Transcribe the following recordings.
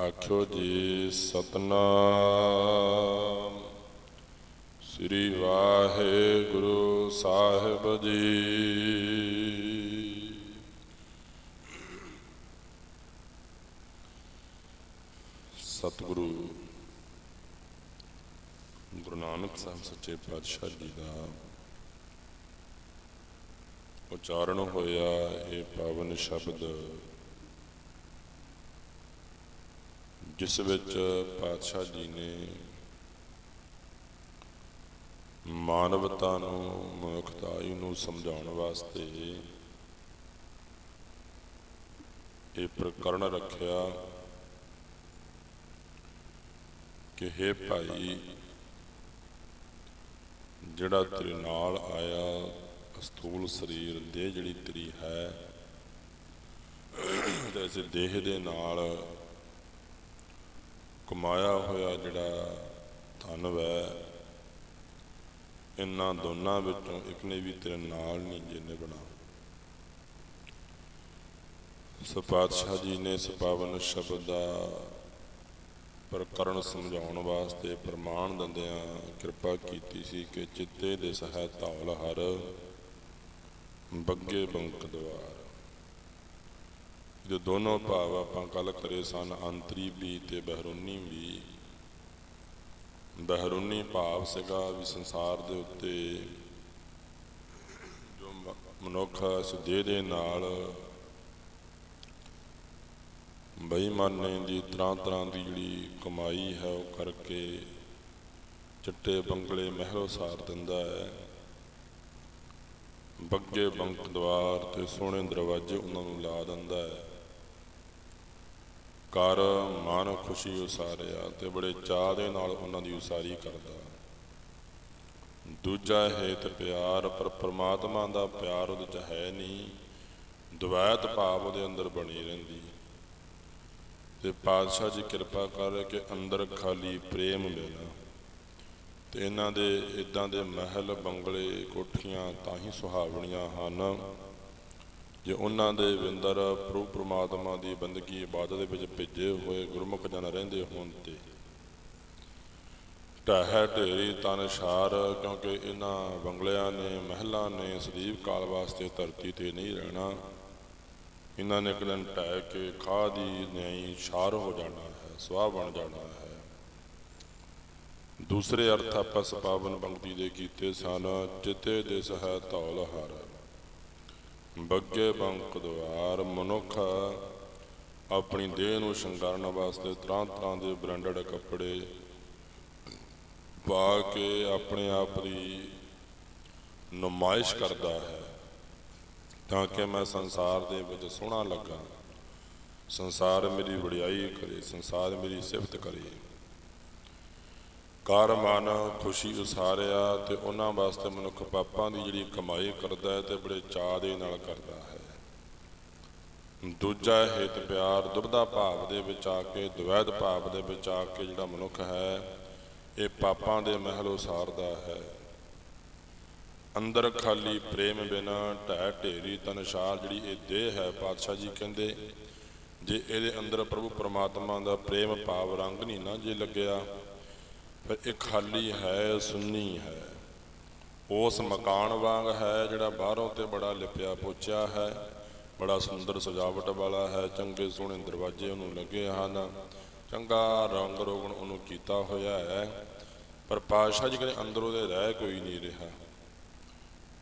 ਆਖਿਓ ਜੀ ਸਤਨਾਮ। ਸ੍ਰੀ ਵਾਹਿਗੁਰੂ ਸਾਹਿਬ ਜੀ। ਸਤਿਗੁਰੂ, ਗੁਰੂ ਨਾਨਕ ਸਾਹਿਬ ਸੱਚੇ ਪਾਤਸ਼ਾਹ ਜੀ ਦਾ ਉਚਾਰਨ ਹੋਇਆ, ਇਹ ਪਾਵਨ ਸ਼ਬਦ ਜਿਸ ਵਿੱਚ ਪਾਤਸ਼ਾਹ ਜੀ ਨੇ ਮਾਨਵਤਾ ਨੂੰ, ਮਨੁੱਖਤਾਈ ਨੂੰ ਸਮਝਾਉਣ ਵਾਸਤੇ ਇਹ ਪ੍ਰਕਰਣ ਰੱਖਿਆ ਕਿ ਹੈ ਭਾਈ, ਜਿਹੜਾ ਤੇਰੇ ਨਾਲ ਆਇਆ ਸਥੂਲ ਸਰੀਰ ਦੇ ਜਿਹੜੀ ਤੇਰੀ ਹੈ, ਤੇ ਇਸ ਦੇਹ ਦੇ ਨਾਲ ਕਮਾਇਆ ਹੋਇਆ ਜਿਹੜਾ ਧਨ ਵੈ ਇਨ੍ਹਾਂ ਦੋਨਾਂ ਵਿੱਚੋਂ ਇੱਕ ਨੇ ਵੀ ਤੇਰੇ ਨਾਲ ਨਹੀਂ ਜਿੰਨੇ ਬਣਾ। ਸਪਾਤਸ਼ਾਹ ਜੀ ਨੇ ਸਪਾਵਨ ਸ਼ਬਦ ਦਾ ਪ੍ਰਕਰਣ ਸਮਝਾਉਣ ਵਾਸਤੇ ਪ੍ਰਮਾਣ ਦਿੰਦਿਆਂ ਕਿਰਪਾ ਕੀਤੀ ਸੀ ਕਿ ਚਿੱਤੇ ਦੇ ਸਹਿ ਧੌਲ ਹਰ ਬੱਗੇ ਬੰਕ ਦਵਾਰ। ਜੋ ਦੋਨੋਂ ਭਾਵ ਆਪਾਂ ਗੱਲ ਕਰੇ ਸਨ, ਅੰਤਰੀ ਵੀ ਤੇ ਬਹਿਰੂਨੀ ਵੀ। ਬਹਿਰੂਨੀ ਭਾਵ ਸੀਗਾ ਵੀ ਸੰਸਾਰ ਦੇ ਉੱਤੇ ਜੋ ਮ- ਮਨੁੱਖ ਇਸ ਦੇਹ ਦੇ ਨਾਲ ਬੇਈਮਾਨੇ ਦੀ ਤਰ੍ਹਾਂ ਤਰ੍ਹਾਂ ਦੀ ਜਿਹੜੀ ਕਮਾਈ ਹੈ, ਉਹ ਕਰਕੇ ਚਿੱਟੇ ਬੰਗਲੇ ਮਹਿਲ ਸਾਰ ਦਿੰਦਾ ਹੈ। ਬੱਗੇ ਬੰਕ ਦਵਾਰ ਤੇ ਸੋਹਣੇ ਦਰਵਾਜ਼ੇ ਉਹਨਾਂ ਨੂੰ ਲਾ ਦਿੰਦਾ ਹੈ। ਕਰ ਮਨ ਖੁਸ਼ੀ ਉਸਾਰਿਆ ਤੇ ਬੜੇ ਚਾਹ ਦੇ ਨਾਲ ਉਹਨਾਂ ਦੀ ਉਸਾਰੀ ਕਰਦਾ। ਦੂਜਾ ਹੇਤ ਪਿਆਰ, ਪਰ ਪ੍ਰਮਾਤਮਾ ਦਾ ਪਿਆਰ ਉਹਦੇ ਚ ਹੈ ਨਹੀਂ। ਦੁਵੈਤ ਭਾਵ ਉਹਦੇ ਅੰਦਰ ਬਣੀ ਰਹਿੰਦੀ। ਤੇ ਪਾਤਸ਼ਾਹ ਜੀ ਕਿਰਪਾ ਕਰ ਕਿ ਅੰਦਰ ਖਾਲੀ ਪ੍ਰੇਮ ਮਿਲਣਾ ਤੇ ਇਹਨਾਂ ਦੇ ਇਦਾਂ ਦੇ ਮਹਿਲ, ਬੰਗਲੇ, ਕੋਠੀਆਂ ਤਾਂ ਹੀ ਸੁਹਾਵਣੀਆਂ ਹਨ। ਜੇ ਉਹਨਾਂ ਦੇ ਵਿੰਦਰ ਪ੍ਰਭੂ ਪ੍ਰਮਾਤਮਾ ਦੀ ਬੰਦਗੀ ਇਬਾਦਤ ਵਿੱਚ ਭਿੱਜੇ ਹੋਏ ਗੁਰਮੁਖ ਜਨ ਰਹਿੰਦੇ ਹੋਣ ਤੇ। ਢਹਿ ਢੇਰੀ ਤਨਸਾਰ ਕਿਉਂਕਿ ਇਹਨਾਂ ਬੰਗਲਿਆਂ ਨੇ, ਮਹਿਲਾਂ ਨੇ ਸਦੀਵ ਕਾਲ ਵਾਸਤੇ ਧਰਤੀ ਤੇ ਨਹੀਂ ਰਹਿਣਾ। ਇਹਨਾਂ ਨੇ ਇੱਕ ਦਿਨ ਢਹਿ ਕੇ ਖਾ ਦੀ ਨਹੀਂ ਛਾਰ ਹੋ ਜਾਣਾ ਹੈ, ਸੁਆਹ ਬਣ ਜਾਣਾ ਹੈ। ਦੂਸਰੇ ਅਰਥ ਆਪਾਂ ਸਪਾਵਨ ਪੰਕਤੀ ਦੇ ਕੀਤੇ ਸਨ, ਚਿੱਤੇ ਦੇ ਸਹਿ ਧੌਲ ਹਰ। ਬੱਗੇ ਬੰਕ ਦਵਾਰ ਮਨੁੱਖ ਆਪਣੀ ਦੇਹ ਨੂੰ ਸ਼ਿੰਗਾਰਨ ਵਾਸਤੇ ਤਰ੍ਹਾਂ ਤਰ੍ਹਾਂ ਦੇ ਬ੍ਰਾਂਡਡ ਕੱਪੜੇ ਪਾ ਕੇ ਆਪਣੇ ਆਪ ਦੀ ਨੁਮਾਇਸ਼ ਕਰਦਾ ਹੈ। ਤਾਂ ਕਿ ਮੈਂ ਸੰਸਾਰ ਦੇ ਵਿੱਚ ਸੋਹਣਾ ਲੱਗਾ। ਸੰਸਾਰ ਮੇਰੀ ਵਡਿਆਈ ਕਰੇ, ਸੰਸਾਰ ਮੇਰੀ ਸਿਫਤ ਕਰੇ। ਕਰ ਮਨ ਖੁਸ਼ੀ ਉਸਾਰਿਆ ਤੇ ਉਹਨਾਂ ਵਾਸਤੇ ਮਨੁੱਖ ਪਾਪਾਂ ਦੀ ਜਿਹੜੀ ਕਮਾਈ ਕਰਦਾ ਹੈ ਤੇ ਬੜੇ ਚਾਅ ਦੇ ਨਾਲ ਕਰਦਾ ਹੈ। ਦੂਜਾ ਹਿਤ ਪਿਆਰ ਦੁਬਦਾ ਭਾਵ ਦੇ ਵਿੱਚ ਆ ਕੇ, ਦੁਵੈਧ ਭਾਵ ਦੇ ਵਿੱਚ ਆ ਕੇ ਜਿਹੜਾ ਮਨੁੱਖ ਹੈ, ਇਹ ਪਾਪਾਂ ਦੇ ਮਹਿਲ ਉਸਾਰਦਾ ਹੈ। ਅੰਦਰ ਖਾਲੀ ਪ੍ਰੇਮ ਬਿਨਾ ਢਹਿ ਢੇਰੀ ਤਨਸ਼ਾਰ ਜਿਹੜੀ ਇਹ ਦੇਹ ਹੈ, ਪਾਤਸ਼ਾਹ ਜੀ ਕਹਿੰਦੇ, ਜੇ ਇਹਦੇ ਅੰਦਰ ਪ੍ਰਭੂ ਪਰਮਾਤਮਾ ਦਾ ਪ੍ਰੇਮ ਭਾਵ ਰੰਗ ਨਹੀਂ ਨਾ ਜੇ ਲੱਗਿਆ ਇਹ ਖਾਲੀ ਹੈ, ਸੁੰਨੀ ਹੈ। ਉਸ ਮਕਾਨ ਵਾਂਗ ਹੈ ਜਿਹੜਾ ਬਾਹਰੋਂ ਤੇ ਬੜਾ ਲਿਪਿਆ ਪੋਚਿਆ ਹੈ, ਬੜਾ ਸੁੰਦਰ ਸਜਾਵਟ ਵਾਲਾ ਹੈ, ਚੰਗੇ ਸੋਹਣੇ ਦਰਵਾਜ਼ੇ ਉਹਨੂੰ ਲੱਗੇ ਹਨ, ਚੰਗਾ ਰੰਗ ਰੋਗਣ ਉਹਨੂੰ ਕੀਤਾ ਹੋਇਆ ਹੈ, ਪਰ ਪਾਤਸ਼ਾਹ ਜੀ ਕਦੇ ਅੰਦਰੋਂ ਉਹਦੇ ਰਹਿ ਕੋਈ ਨਹੀਂ ਰਿਹਾ।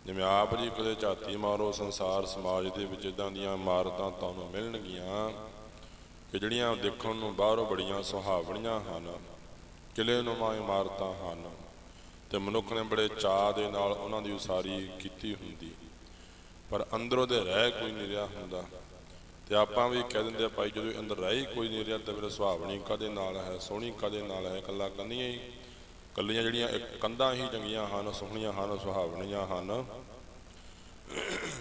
ਜਿਵੇਂ ਆਪ ਜੀ ਕਦੇ ਝਾਤੀ ਮਾਰੋ, ਸੰਸਾਰ ਸਮਾਜ ਦੇ ਵਿੱਚ ਇਦਾਂ ਦੀਆਂ ਇਮਾਰਤਾਂ ਤੁਹਾਨੂੰ ਮਿਲਣਗੀਆਂ ਕਿ ਜਿਹੜੀਆਂ ਦੇਖਣ ਨੂੰ ਬਾਹਰੋਂ ਬੜੀਆਂ ਸੁਹਾਵਣੀਆਂ ਹਨ। ਕਿਲੇ ਨੁਮਾ ਇਮਾਰਤਾਂ ਹਨ ਤੇ ਮਨੁੱਖ ਨੇ ਬੜੇ ਚਾਅ ਦੇ ਨਾਲ ਉਹਨਾਂ ਦੀ ਉਸਾਰੀ ਕੀਤੀ ਹੁੰਦੀ। ਪਰ ਅੰਦਰੋਂ ਦੇ ਰਹਿ ਕੋਈ ਨਹੀਂ ਰਿਹਾ ਹੁੰਦਾ। ਤੇ ਆਪਾਂ ਵੀ ਕਹਿ ਦਿੰਦੇ ਆ, ਭਾਈ, ਜਦੋਂ ਅੰਦਰ ਰਹਿ ਹੀ ਕੋਈ ਨਹੀਂ ਰਿਹਾ, ਤਾਂ ਫਿਰ ਸੁਹਾਵਣੀ ਕਦੇ ਨਾਲ ਹੈ, ਸੋਹਣੀ ਕਦੇ ਨਾਲ ਹੈ ਕੱਲਾ ਕੰਨੀਆਂ ਹੀ। ਕੱਲੀਆਂ ਜਿਹੜੀਆਂ ਇੱਕ ਕੰਧਾਂ ਹੀ ਚੰਗੀਆਂ ਹਨ, ਸੋਹਣੀਆਂ ਹਨ ਸੁਹਾਵਣੀਆਂ ਹਨ।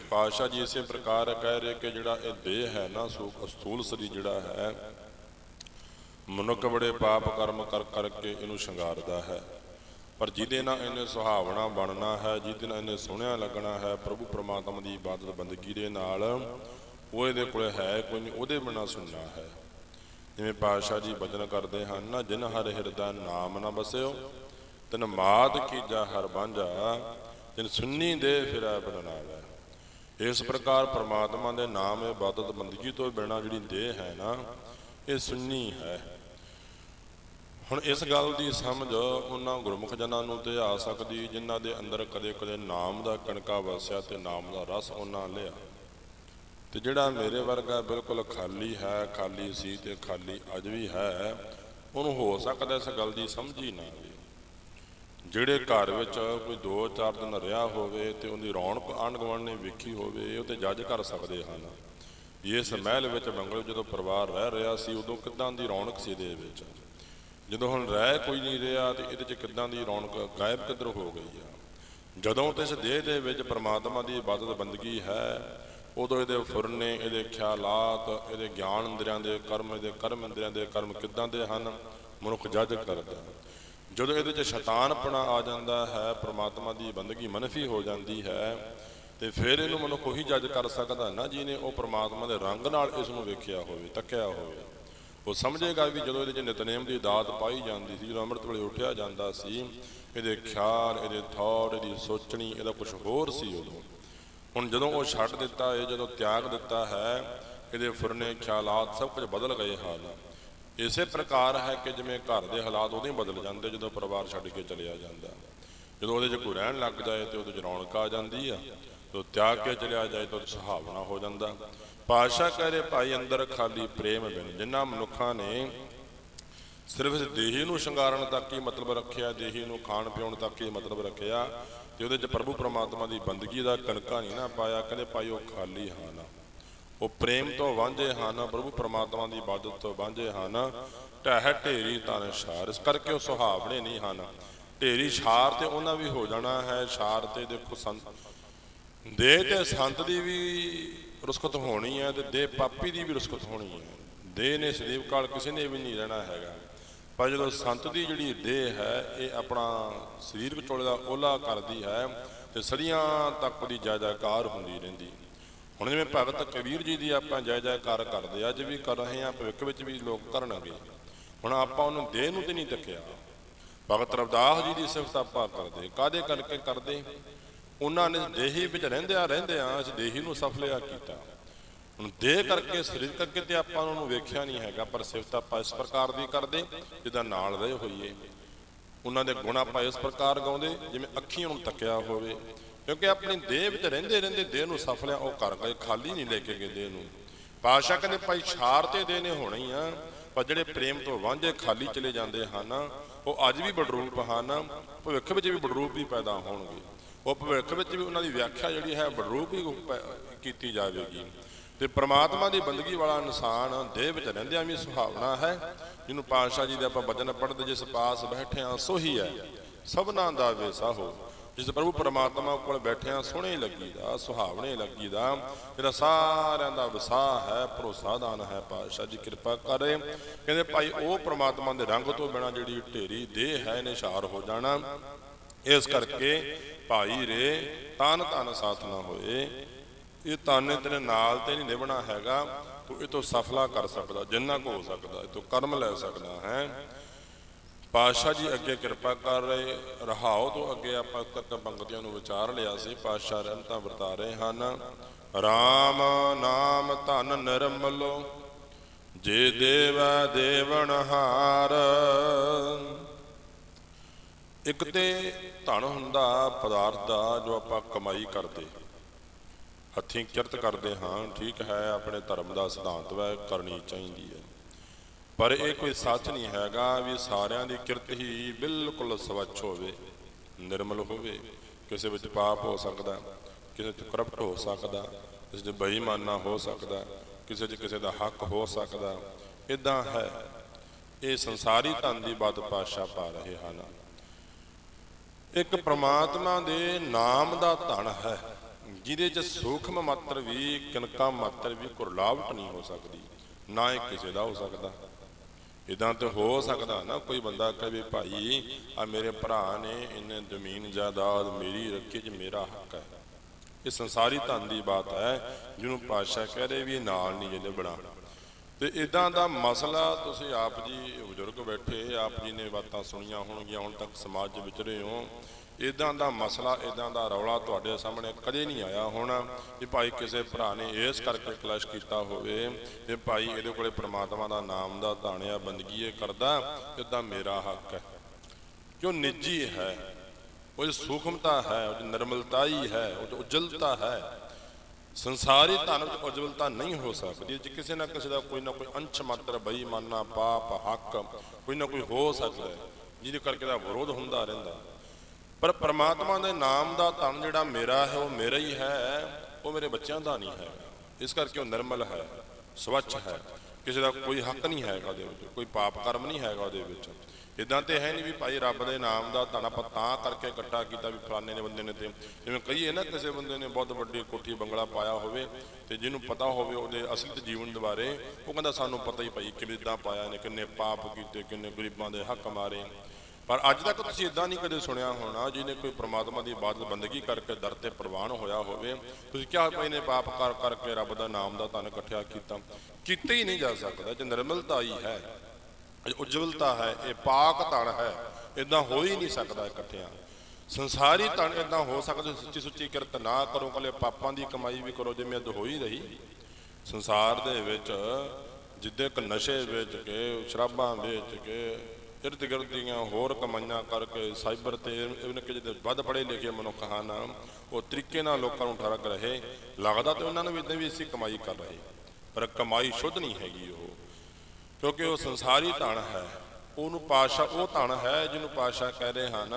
ਪਾਤਸ਼ਾਹ ਜੀ ਇਸੇ ਪ੍ਰਕਾਰ ਕਹਿ ਰਹੇ ਕਿ ਜਿਹੜਾ ਇਹ ਦੇਹ ਹੈ ਨਾ, ਸੋ ਅਸਥੂਲ ਸਰੀਰ ਜਿਹੜਾ ਹੈ ਮਨੁੱਖ ਬੜੇ ਪਾਪ ਕਰਮ ਕਰ ਕਰਕੇ ਇਹਨੂੰ ਸ਼ਿੰਗਾਰਦਾ ਹੈ। ਪਰ ਜਿਹਦੇ ਨਾਲ ਇਹਨੇ ਸੁਹਾਵਣਾ ਬਣਨਾ ਹੈ, ਜਿਹਦੇ ਨਾਲ ਇਹਨੇ ਸੋਹਣਿਆ ਲੱਗਣਾ ਹੈ, ਪ੍ਰਭੂ ਪ੍ਰਮਾਤਮਾ ਦੀ ਇਬਾਦਤ ਬੰਦਗੀ ਦੇ ਨਾਲ, ਉਹ ਇਹਦੇ ਕੋਲ ਹੈ ਕੋਈ ਨਹੀਂ, ਉਹਦੇ ਬਿਨਾਂ ਸੁਣਨਾ ਹੈ। ਜਿਵੇਂ ਪਾਤਸ਼ਾਹ ਜੀ ਬਚਨ ਕਰਦੇ ਹਨ, ਨਾ ਜਿਨ ਹਰ ਹਿਰਦਾ ਨਾਮ ਨਾ ਬਸਿਓ, ਤਨ ਮਾਤ ਕੀਜਾ ਹਰ ਬਾਂਝਾ ਜਿਨ ਸੁੰਨੀ ਦੇ ਫਿਰੈ ਬਨਨਾਵੇ ਇਸ ਪ੍ਰਕਾਰ ਪ੍ਰਮਾਤਮਾ ਦੇ ਨਾਮ ਇਬਾਦਤ ਬੰਦਗੀ ਤੋਂ ਬਿਨਾਂ ਜਿਹੜੀ ਦੇਹ ਹੈ ਨਾ, ਇਹ ਸੁੰਨੀ ਹੈ। ਹੁਣ ਇਸ ਗੱਲ ਦੀ ਸਮਝ ਉਹਨਾਂ ਗੁਰਮੁਖ ਜਨਾਂ ਨੂੰ ਤੇ ਆ ਸਕਦੀ, ਜਿਨ੍ਹਾਂ ਦੇ ਅੰਦਰ ਕਦੇ ਕਦੇ ਨਾਮ ਦਾ ਕਣਕਾ ਵਸਿਆ ਤੇ ਨਾਮ ਦਾ ਰਸ ਉਹਨਾਂ ਲਿਆ। ਤੇ ਜਿਹੜਾ ਮੇਰੇ ਵਰਗਾ ਬਿਲਕੁਲ ਖਾਲੀ ਹੈ, ਖਾਲੀ ਸੀ ਤੇ ਖਾਲੀ ਅੱਜ ਵੀ ਹੈ, ਉਹਨੂੰ ਹੋ ਸਕਦਾ ਇਸ ਗੱਲ ਦੀ ਸਮਝ ਹੀ ਨਾ ਆਵੇ। ਜਿਹੜੇ ਘਰ ਵਿੱਚ ਕੋਈ 2-4 ਦਿਨ ਰਿਹਾ ਹੋਵੇ ਤੇ ਉਹਦੀ ਰੌਣਕ ਆਂਢ ਗੁਆਂਢ ਨੇ ਵੇਖੀ ਹੋਵੇ, ਉਹ ਤੇ ਜੱਜ ਕਰ ਸਕਦੇ ਹਨ। ਵੀ ਇਸ ਮਹਿਲ ਵਿੱਚ ਬੰਗਲੋ ਜਦੋਂ ਪਰਿਵਾਰ ਰਹਿ ਰਿਹਾ ਸੀ, ਉਦੋਂ ਕਿੱਦਾਂ ਦੀ ਰੌਣਕ ਸੀ ਇਹਦੇ ਵਿੱਚ? ਜਦੋਂ ਹੁਣ ਰਹਿ ਕੋਈ ਨਹੀਂ ਰਿਹਾ ਤੇ ਇਹਦੇ 'ਚ ਕਿੱਦਾਂ ਦੀ ਰੌਣਕ, ਗਾਇਬ ਕਿੱਧਰ ਹੋ ਗਈ ਆ? ਜਦੋਂ ਤੇ ਇਸ ਦੇਹ ਦੇ ਵਿੱਚ ਪ੍ਰਮਾਤਮਾ ਦੀ ਇਬਾਦਤ ਬੰਦਗੀ ਹੈ, ਉਦੋਂ ਇਹਦੇ ਫੁਰਨੇ, ਇਹਦੇ ਖਿਆਲਾਤ, ਇਹਦੇ ਗਿਆਨ ਇੰਦਰੀਆਂ ਦੇ ਕਰਮ, ਇਹਦੇ ਕਰਮ ਇੰਦਰੀਆਂ ਦੇ ਕਰਮ ਕਿੱਦਾਂ ਦੇ ਹਨ? ਮਨੁੱਖ ਜੱਜ ਕਰਦਾ ਜਦੋਂ ਇਹਦੇ 'ਚ ਸ਼ੈਤਾਨਪਣਾ ਆ ਜਾਂਦਾ ਹੈ, ਪ੍ਰਮਾਤਮਾ ਦੀ ਬੰਦਗੀ ਮਨਫੀ ਹੋ ਜਾਂਦੀ ਹੈ, ਤੇ ਫਿਰ ਇਹਨੂੰ ਮਨੁੱਖ ਉਹੀ ਜੱਜ ਕਰ ਸਕਦਾ ਨਾ ਜਿਹਨੇ ਉਹ ਪ੍ਰਮਾਤਮਾ ਦੇ ਰੰਗ ਨਾਲ ਇਸ ਨੂੰ ਵੇਖਿਆ ਹੋਵੇ, ਤੱਕਿਆ ਹੋਵੇ। ਉਹ ਸਮਝੇਗਾ ਵੀ ਜਦੋਂ ਇਹਦੇ 'ਚ ਨਿਤਨੇਮ ਦੀ ਦਾਤ ਪਾਈ ਜਾਂਦੀ ਸੀ, ਜਦੋਂ ਅੰਮ੍ਰਿਤ ਵੇਲੇ ਉੱਠਿਆ ਜਾਂਦਾ ਸੀ, ਇਹਦੇ ਖਿਆਲ, ਇਹਦੇ ਥੌਟ ਇਹਦੀ ਸੋਚਣੀ, ਇਹਦਾ ਕੁਝ ਹੋਰ ਸੀ ਉਦੋਂ। ਹੁਣ ਜਦੋਂ ਉਹ ਛੱਡ ਦਿੱਤਾ ਹੈ ਜਦੋਂ ਤਿਆਗ ਦਿੱਤਾ ਹੈ, ਇਹਦੇ ਫੁਰਨੇ ਖਿਆਲਾਤ ਸਭ ਕੁਝ ਬਦਲ ਗਏ ਹਨ। ਇਸੇ ਪ੍ਰਕਾਰ ਹੈ ਕਿ ਜਿਵੇਂ ਘਰ ਦੇ ਹਾਲਾਤ ਉਦੋਂ ਹੀ ਬਦਲ ਜਾਂਦੇ, ਜਦੋਂ ਪਰਿਵਾਰ ਛੱਡ ਕੇ ਚਲਿਆ ਜਾਂਦਾ। ਜਦੋਂ ਉਹਦੇ 'ਚ ਕੋਈ ਰਹਿਣ ਲੱਗ ਜਾਏ ਤੇ ਉਹਦੇ 'ਚ ਰੌਣਕ ਆ ਜਾਂਦੀ ਆ, ਜਦੋਂ ਤਿਆਗ ਕੇ ਚਲਿਆ ਜਾਏ ਤਾਂ ਸੁਹਾਵਣਾ ਹੋ ਜਾਂਦਾ। ਪਾਸ਼ਾ ਕਹ ਰਹੇ ਭਾਈ ਅੰਦਰ ਖਾਲੀ ਪ੍ਰੇਮ ਬਿਨ ਜਿਨ੍ਹਾਂ ਮਨੁੱਖਾਂ ਨੇ ਸਿਰਫ ਇਸ ਦੇਹੀ ਨੂੰ ਸ਼ਿੰਗਾਰਨ ਤੱਕ ਹੀ ਮਤਲਬ ਰੱਖਿਆ, ਦੇਹੀ ਨੂੰ ਖਾਣ ਪੀਉਣ ਤੱਕ ਹੀ ਮਤਲਬ ਰੱਖਿਆ, ਤੇ ਉਹਦੇ 'ਚ ਪ੍ਰਭੂ ਪ੍ਰਮਾਤਮਾ ਦੀ ਬੰਦਗੀ ਦਾ ਕਣਕਾ ਨਹੀਂ ਨਾ ਪਾਇਆ, ਕਹਿੰਦੇ ਭਾਈ ਉਹ ਖਾਲੀ ਹਨ ਉਹ ਪ੍ਰੇਮ ਤੋਂ ਵਾਂਝੇ ਹਨ ਪ੍ਰਭੂ ਪ੍ਰਮਾਤਮਾ ਦੀ ਇਬਾਦਤ ਤੋਂ ਵਾਂਝੇ ਹਨ ਢਹਿ ਢੇਰੀ ਤਨ ਸ਼ਾਰ ਇਸ ਕਰਕੇ ਉਹ ਸੁਹਾਵਣੇ ਨਹੀਂ ਹਨ ਢੇਰੀ ਛਾਰ ਤੇ ਉਹਨਾਂ ਵੀ ਹੋ ਜਾਣਾ ਹੈ, ਛਾਰ ਤੇ ਦੇਖੋ ਸੰਤ, ਦੇਹ ਤੇ ਸੰਤ ਦੀ ਵੀ ਰੁਸਕਤ ਹੋਣੀ ਹੈ ਤੇ ਦੇਹ ਪਾਪੀ ਦੀ ਵੀ ਰੁਸਕਤ ਹੋਣੀ ਹੈ। ਦੇਹ ਨੇ ਸਦੀਵ ਕਾਲ ਕਿਸੇ ਨੇ ਵੀ ਨਹੀਂ ਰਹਿਣਾ ਹੈਗਾ। ਪਰ ਜਦੋਂ ਸੰਤ ਦੀ ਜਿਹੜੀ ਦੇਹ ਹੈ, ਇਹ ਆਪਣਾ ਸਰੀਰਕ ਚੋਲੇ ਦਾ ਓਲਾ ਕਰਦੀ ਹੈ ਤੇ ਸਦੀਆਂ ਤੱਕ ਦੀ ਜੈ ਹੁੰਦੀ ਰਹਿੰਦੀ। ਹੁਣ ਜਿਵੇਂ ਭਗਤ ਕਬੀਰ ਜੀ ਦੀ ਆਪਾਂ ਜੈ ਕਰਦੇ ਅੱਜ ਵੀ ਕਰ ਰਹੇ ਆ, ਭਵਿੱਖ ਵਿੱਚ ਵੀ ਲੋਕ ਕਰਨਗੇ। ਹੁਣ ਆਪਾਂ ਉਹਨੂੰ ਦੇਹ ਨੂੰ ਤੇ ਨਹੀਂ ਤੱਕਿਆ ਭਗਤ ਰਵਦਾਸ ਜੀ ਦੀ ਸਿਫਤ ਆਪਾਂ ਕਰਦੇ। ਕਾਦੇ ਕਰਕੇ ਕਰਦੇ? ਉਹਨਾਂ ਨੇ ਦੇਹੀ ਵਿੱਚ ਰਹਿੰਦਿਆਂ ਰਹਿੰਦਿਆਂ ਅਸੀਂ ਦੇਹੀ ਨੂੰ ਸਫਲਿਆ ਕੀਤਾ। ਹੁਣ ਦੇਹ ਕਰਕੇ ਸਰੀਰ ਕਰਕੇ ਤੇ ਆਪਾਂ ਉਹਨੂੰ ਵੇਖਿਆ ਨਹੀਂ ਹੈਗਾ, ਪਰ ਸਿਫਤ ਆਪਾਂ ਇਸ ਪ੍ਰਕਾਰ ਦੀ ਕਰਦੇ, ਜਿੱਦਾਂ ਨਾਲ ਰਹੇ ਹੋਈਏ। ਉਹਨਾਂ ਦੇ ਗੁਣ ਆਪਾਂ ਇਸ ਪ੍ਰਕਾਰ ਗਾਉਂਦੇ, ਜਿਵੇਂ ਅੱਖੀਆਂ ਨੂੰ ਤੱਕਿਆ ਹੋਵੇ। ਕਿਉਂਕਿ ਆਪਣੀ ਦੇਹ ਵਿੱਚ ਰਹਿੰਦੇ ਰਹਿੰਦੇ ਦੇਹ ਨੂੰ ਸਫਲਿਆ ਉਹ ਕਰ ਗਏ, ਖਾਲੀ ਨਹੀਂ ਲੈ ਕੇ ਗਏ ਦੇਹ ਨੂੰ। ਪਾਸ਼ਾ ਕਹਿੰਦੇ, ਭਾਈ ਛਾਰ ਤੇ ਦੇਹ ਨੇ ਹੋਣਾ ਹੀ ਆ, ਪਰ ਜਿਹੜੇ ਪ੍ਰੇਮ ਤੋਂ ਵਾਂਝੇ ਖਾਲੀ ਚਲੇ ਜਾਂਦੇ ਹਨ, ਉਹ ਅੱਜ ਵੀ ਬਡਰੂਪ ਹਨ, ਭਵਿੱਖ ਵਿੱਚ ਵੀ ਬਡਰੂਪ ਵੀ ਪੈਦਾ ਹੋਣਗੇ। ਉਹ ਭਵਿੱਖ ਵਿੱਚ ਵੀ ਉਹਨਾਂ ਦੀ ਵਿਆਖਿਆ ਜਿਹੜੀ ਹੈ ਬਰੂਪ ਹੀ ਕੀਤੀ ਜਾਵੇਗੀ। ਤੇ ਪ੍ਰਮਾਤਮਾ ਦੀ ਬੰਦਗੀ ਵਾਲਾ ਇਨਸਾਨ ਦੇਹ ਵਿੱਚ ਰਹਿੰਦਿਆਂ ਵੀ ਸੁਹਾਵਣਾ ਹੈ। ਜਿਹਨੂੰ ਪਾਤਸ਼ਾਹ ਜੀ ਦੇ ਆਪਾਂ ਬਚਨ ਪੜ੍ਹਦੇ, ਜਿਸ ਪਾਸ ਬੈਠਿਆਂ ਸੋਹੀ ਹੈ। ਸਭਨਾ ਦਾ ਵੇਸਾ ਹੋ। ਜਿਸ ਪ੍ਰਭੂ ਪਰਮਾਤਮਾ ਕੋਲ ਬੈਠਿਆਂ ਸੋਹਣੇ ਲੱਗੀਦਾ, ਸੁਹਾਵਣੇ ਲੱਗੀਦਾ। ਇਹਦਾ ਸਾਰਿਆਂ ਦਾ ਵਿਸਾਹ ਹੈ, ਭਰੋਸਾਦਾਨ ਹੈ। ਪਾਤਸ਼ਾਹ ਜੀ ਕਿਰਪਾ ਕਰੇ। ਕਹਿੰਦੇ, ਭਾਈ, ਉਹ ਪਰਮਾਤਮਾ ਦੇ ਰੰਗ ਤੋਂ ਬਿਨਾ ਜਿਹੜੀ ਢੇਰੀ ਦੇਹ ਹੈ ਨਿਸ਼ਾਰ ਹੋ ਜਾਣਾ। ਇਸ ਕਰਕੇ ਭਾਈ ਰੇ ਤਨ ਤਨ ਸਾਥ ਨਾ ਹੋਏ। ਇਹ ਤਾਨੇ ਤੇਰੇ ਨਾਲ ਤੇ ਨਹੀਂ ਨਿਭਣਾ ਹੈਗਾ, ਤੂੰ ਇਹ ਤੋਂ ਸਫਲਾ ਕਰ ਸਕਦਾ, ਜਿੰਨਾ ਕੋ ਹੋ ਸਕਦਾ ਇਹ ਤੋਂ ਕਰਮ ਲੈ ਸਕਦਾ ਹੈ। ਪਾਤਸ਼ਾਹ ਜੀ ਅੱਗੇ ਕਿਰਪਾ ਕਰ ਰਹੇ, ਰਹਾਓ ਤੋਂ ਅੱਗੇ ਆਪਾਂ ਤੱਕ ਪੰਕਤੀਆਂ ਨੂੰ ਵਿਚਾਰ ਲਿਆ ਸੀ, ਪਾਤਸ਼ਾਹ ਰਹਿਮਤਾਂ ਵਰਤਾ ਰਹੇ ਹਨ। RAM ਨਾਮ ਧਨ ਨਿਰਮਲੋ, ਜੇ ਦੇਵੈ ਹਾਰ। ਇੱਕ ਤੇ ਧਨ ਹੁੰਦਾ ਪਦਾਰਥ ਦਾ ਜੋ ਆਪਾਂ ਕਮਾਈ ਕਰਦੇ। ਹੱਥੀਂ ਕਿਰਤ ਕਰਦੇ ਹਾਂ, ਠੀਕ ਹੈ, ਆਪਣੇ ਧਰਮ ਦਾ ਸਿਧਾਂਤ ਵੈ, ਕਰਨੀ ਚਾਹੀਦੀ ਹੈ। ਪਰ ਇਹ ਕੋਈ ਸੱਚ ਨਹੀਂ ਹੈਗਾ ਵੀ ਸਾਰਿਆਂ ਦੀ ਕਿਰਤ ਹੀ ਬਿਲਕੁਲ ਸਵੱਛ ਹੋਵੇ, ਨਿਰਮਲ ਹੋਵੇ। ਕਿਸੇ ਵਿੱਚ ਪਾਪ ਹੋ ਸਕਦਾ, ਕਿਸੇ 'ਚ ਕਰਪਟ ਹੋ ਸਕਦਾ, ਕਿਸੇ 'ਚ ਬੇਈਮਾਨਾ ਹੋ ਸਕਦਾ, ਕਿਸੇ 'ਚ ਕਿਸੇ ਦਾ ਹੱਕ ਹੋ ਸਕਦਾ ਇਦਾਂ ਹੈ। ਇਹ ਸੰਸਾਰੀ ਧਨ ਦੀ ਬਾਤ ਪਾਸ਼ਾ ਪਾ ਰਹੇ ਹਨ। ਇੱਕ ਪ੍ਰਮਾਤਮਾ ਦੇ ਨਾਮ ਦਾ ਧਨ ਹੈ, ਜਿਹਦੇ 'ਚ ਸੂਖਮ ਮਾਤਰ ਵੀ, ਕਿਨਕਾ ਮਾਤਰ ਵੀ ਕੁਰਲਾਵਟ ਨਹੀਂ ਹੋ ਸਕਦੀ, ਨਾ ਇਹ ਕਿਸੇ ਦਾ ਹੋ ਸਕਦਾ। ਇਦਾਂ ਤੇ ਹੋ ਸਕਦਾ ਨਾ, ਕੋਈ ਬੰਦਾ ਕਹੇ ਭਾਈ ਆ ਮੇਰੇ ਭਰਾ ਨੇ ਇਹਨੇ ਜ਼ਮੀਨ ਜਾਇਦਾਦ ਮੇਰੀ ਰੱਖੀ ਚ ਮੇਰਾ ਹੱਕ ਹੈ। ਇਹ ਸੰਸਾਰੀ ਧਨ ਦੀ ਬਾਤ ਹੈ, ਜਿਹਨੂੰ ਪਾਤਸ਼ਾਹ ਕਹਿ ਰਹੇ ਵੀ ਨਾਲ ਨਹੀਂ ਜਿਹਨੇ ਬਣਾ ਤੇ ਇਦਾਂ ਦਾ ਮਸਲਾ ਤੁਸੀਂ ਆਪ ਜੀ ਬਜ਼ੁਰਗ ਬੈਠੇ, ਆਪ ਜੀ ਨੇ ਬਾਤਾਂ ਸੁਣੀਆਂ ਹੋਣਗੀਆਂ, ਹੁਣ ਤੱਕ ਸਮਾਜ ਦੇ ਵਿੱਚ ਰਹੇ ਹੋ। ਇਦਾਂ ਦਾ ਮਸਲਾ ਇਦਾਂ ਦਾ ਰੌਲਾ ਤੁਹਾਡੇ ਸਾਹਮਣੇ ਕਦੇ ਨਹੀਂ ਆਇਆ ਹੋਣਾ ਕਿ ਭਾਈ ਕਿਸੇ ਭਰਾ ਨੇ ਇਸ ਕਰਕੇ ਕਲਸ਼ ਕੀਤਾ ਹੋਵੇ ਤੇ ਭਾਈ ਇਹਦੇ ਕੋਲੇ ਪ੍ਰਮਾਤਮਾ ਦਾ ਨਾਮ ਦਾ ਧਾਣਿਆ ਬੰਦਗੀ ਇਹ ਕਰਦਾ ਇਦਾਂ ਮੇਰਾ ਹੱਕ ਹੈ। ਕਿਉਂ ਨਿੱਜੀ ਹੈ, ਉਹ ਸੂਖਮਤਾ ਹੈ, ਉਹ 'ਚ ਨਿਰਮਲਤਾ ਹੀ ਹੈ ਉਹ 'ਚ ਉਜਲਤਾ ਹੈ ਸੰਸਾਰੀ ਧਨ ਵਿੱਚ ਉਜਵਲਤਾ ਨਹੀਂ ਹੋ ਸਕਦੀ, ਜੇ ਕਿਸੇ ਨਾ ਕਿਸੇ ਦਾ ਕੋਈ ਨਾ ਕੋਈ ਅੰਸ਼ ਮਾਤਰ ਬੇਈਮਾਨਾ, ਪਾਪ, ਹੱਕ ਕੋਈ ਨਾ ਕੋਈ ਹੋ ਸਕਦਾ ਹੈ, ਜਿਹਦੇ ਕਰਕੇ ਦਾ ਵਿਰੋਧ ਹੁੰਦਾ ਰਹਿੰਦਾ। ਪਰ ਪ੍ਰਮਾਤਮਾ ਦੇ ਨਾਮ ਦਾ ਧਨ ਜਿਹੜਾ ਮੇਰਾ ਹੈ, ਉਹ ਮੇਰਾ ਹੀ ਹੈ, ਉਹ ਮੇਰੇ ਬੱਚਿਆਂ ਦਾ ਨਹੀਂ ਹੈ ਇਸ ਕਰਕੇ ਉਹ ਨਿਰਮਲ ਹੈ, ਸਵੱਛ ਹੈ। ਕਿਸੇ ਦਾ ਕੋਈ ਹੱਕ ਨਹੀਂ ਹੈਗਾ ਉਹਦੇ ਵਿੱਚ, ਕੋਈ ਪਾਪ ਕਰਮ ਨਹੀਂ ਹੈਗਾ ਉਹਦੇ ਵਿੱਚ। ਇਦਾਂ ਤੇ ਹੈ ਨਹੀਂ ਵੀ ਭਾਈ ਰੱਬ ਦੇ ਨਾਮ ਦਾ ਧਨ ਆਪਾਂ ਤਾਂ ਕਰਕੇ ਇਕੱਠਾ ਕੀਤਾ ਵੀ ਫਲਾਣੇ ਨੇ ਬੰਦੇ ਨੇ ਤੇ ਜਿਵੇਂ ਕਹੀਏ ਨਾ ਕਿਸੇ ਬੰਦੇ ਨੇ ਬਹੁਤ ਵੱਡੀ ਕੋਠੀ ਬੰਗਲਾ ਪਾਇਆ ਹੋਵੇ ਤੇ ਜਿਹਨੂੰ ਪਤਾ ਹੋਵੇ ਉਹਦੇ ਅਸਲੀ ਜੀਵਨ ਦੇ ਬਾਰੇ, ਉਹ ਕਹਿੰਦਾ ਸਾਨੂੰ ਪਤਾ ਹੀ ਭਾਈ ਕਿਵੇਂ ਪਾਇਆ ਨੇ, ਕਿੰਨੇ ਪਾਪ ਕੀਤੇ, ਕਿੰਨੇ ਗਰੀਬਾਂ ਦੇ ਹੱਕ ਮਾਰੇ। ਪਰ ਅੱਜ ਤੱਕ ਤੁਸੀਂ ਇਦਾਂ ਨਹੀਂ ਕਦੇ ਸੁਣਿਆ ਹੋਣਾ ਜਿਹਨੇ ਕੋਈ ਪ੍ਰਮਾਤਮਾ ਦੀ ਇਬਾਦਤ ਬੰਦਗੀ ਕਰਕੇ ਦਰ ਤੇ ਪ੍ਰਵਾਨ ਹੋਇਆ ਹੋਵੇ, ਤੁਸੀਂ ਕਿਹਾ ਭਾਈ ਨੇ ਪਾਪ ਕਰ ਕਰਕੇ ਰੱਬ ਦਾ ਨਾਮ ਦਾ ਧਨ ਇਕੱਠਿਆ ਕੀਤਾ। ਕੀਤਾ ਹੀ ਨਹੀਂ ਜਾ ਸਕਦਾ ਜੇ ਨਿਰਮਲਤਾ ਹੀ ਹੈ। ਉਜਵਲਤਾ ਹੈ, ਇਹ ਪਾਕ ਧਨ ਹੈ ਇਦਾਂ ਹੋ ਹੀ ਨਹੀਂ ਸਕਦਾ ਇਕੱਠਿਆਂ। ਸੰਸਾਰੀ ਧਨ ਇਦਾਂ ਹੋ ਸਕਦਾ ਸੱਚੀ ਸੁੱਚੀ ਕਿਰਤ ਨਾ ਕਰੋ ਕੱਲੇ ਪਾਪਾਂ ਦੀ ਕਮਾਈ ਵੀ ਕਰੋ, ਜਿਵੇਂ ਅੱਜ ਹੋ ਹੀ ਰਹੀ। ਸੰਸਾਰ ਦੇ ਵਿੱਚ ਜਿੱਦੇ ਕ ਨਸ਼ੇ ਵੇਚ ਕੇ, ਸ਼ਰਾਬਾਂ ਵੇਚ ਕੇ ਇਰਦ ਗਿਰਦ ਦੀਆਂ ਹੋਰ ਕਮਾਈਆਂ ਕਰਕੇ ਸਾਈਬਰ ਤੇ ਇਹਨਾਂ ਕਿ ਜਿਹਦੇ ਵੱਧ ਪੜੇ ਲਿਖੇ ਮਨੁੱਖ ਹਨ, ਉਹ ਤਰੀਕੇ ਨਾਲ ਲੋਕਾਂ ਨੂੰ ਠਰਕ ਰਹੇ। ਲੱਗਦਾ ਤੇ ਉਹਨਾਂ ਨੂੰ ਵੀ ਇਦਾਂ ਵੀ ਅਸੀਂ ਕਮਾਈ ਕਰ ਰਹੇ। ਪਰ ਕਮਾਈ ਸ਼ੁੱਧ ਨਹੀਂ ਹੈਗੀ ਉਹ। ਕਿਉਂਕਿ ਉਹ ਸੰਸਾਰੀ ਧਨ ਹੈ। ਉਹਨੂੰ ਪਾਸ਼ਾ ਉਹ ਧਨ ਹੈ ਜਿਹਨੂੰ ਪਾਸ਼ਾ ਕਹਿ ਰਹੇ ਹਨ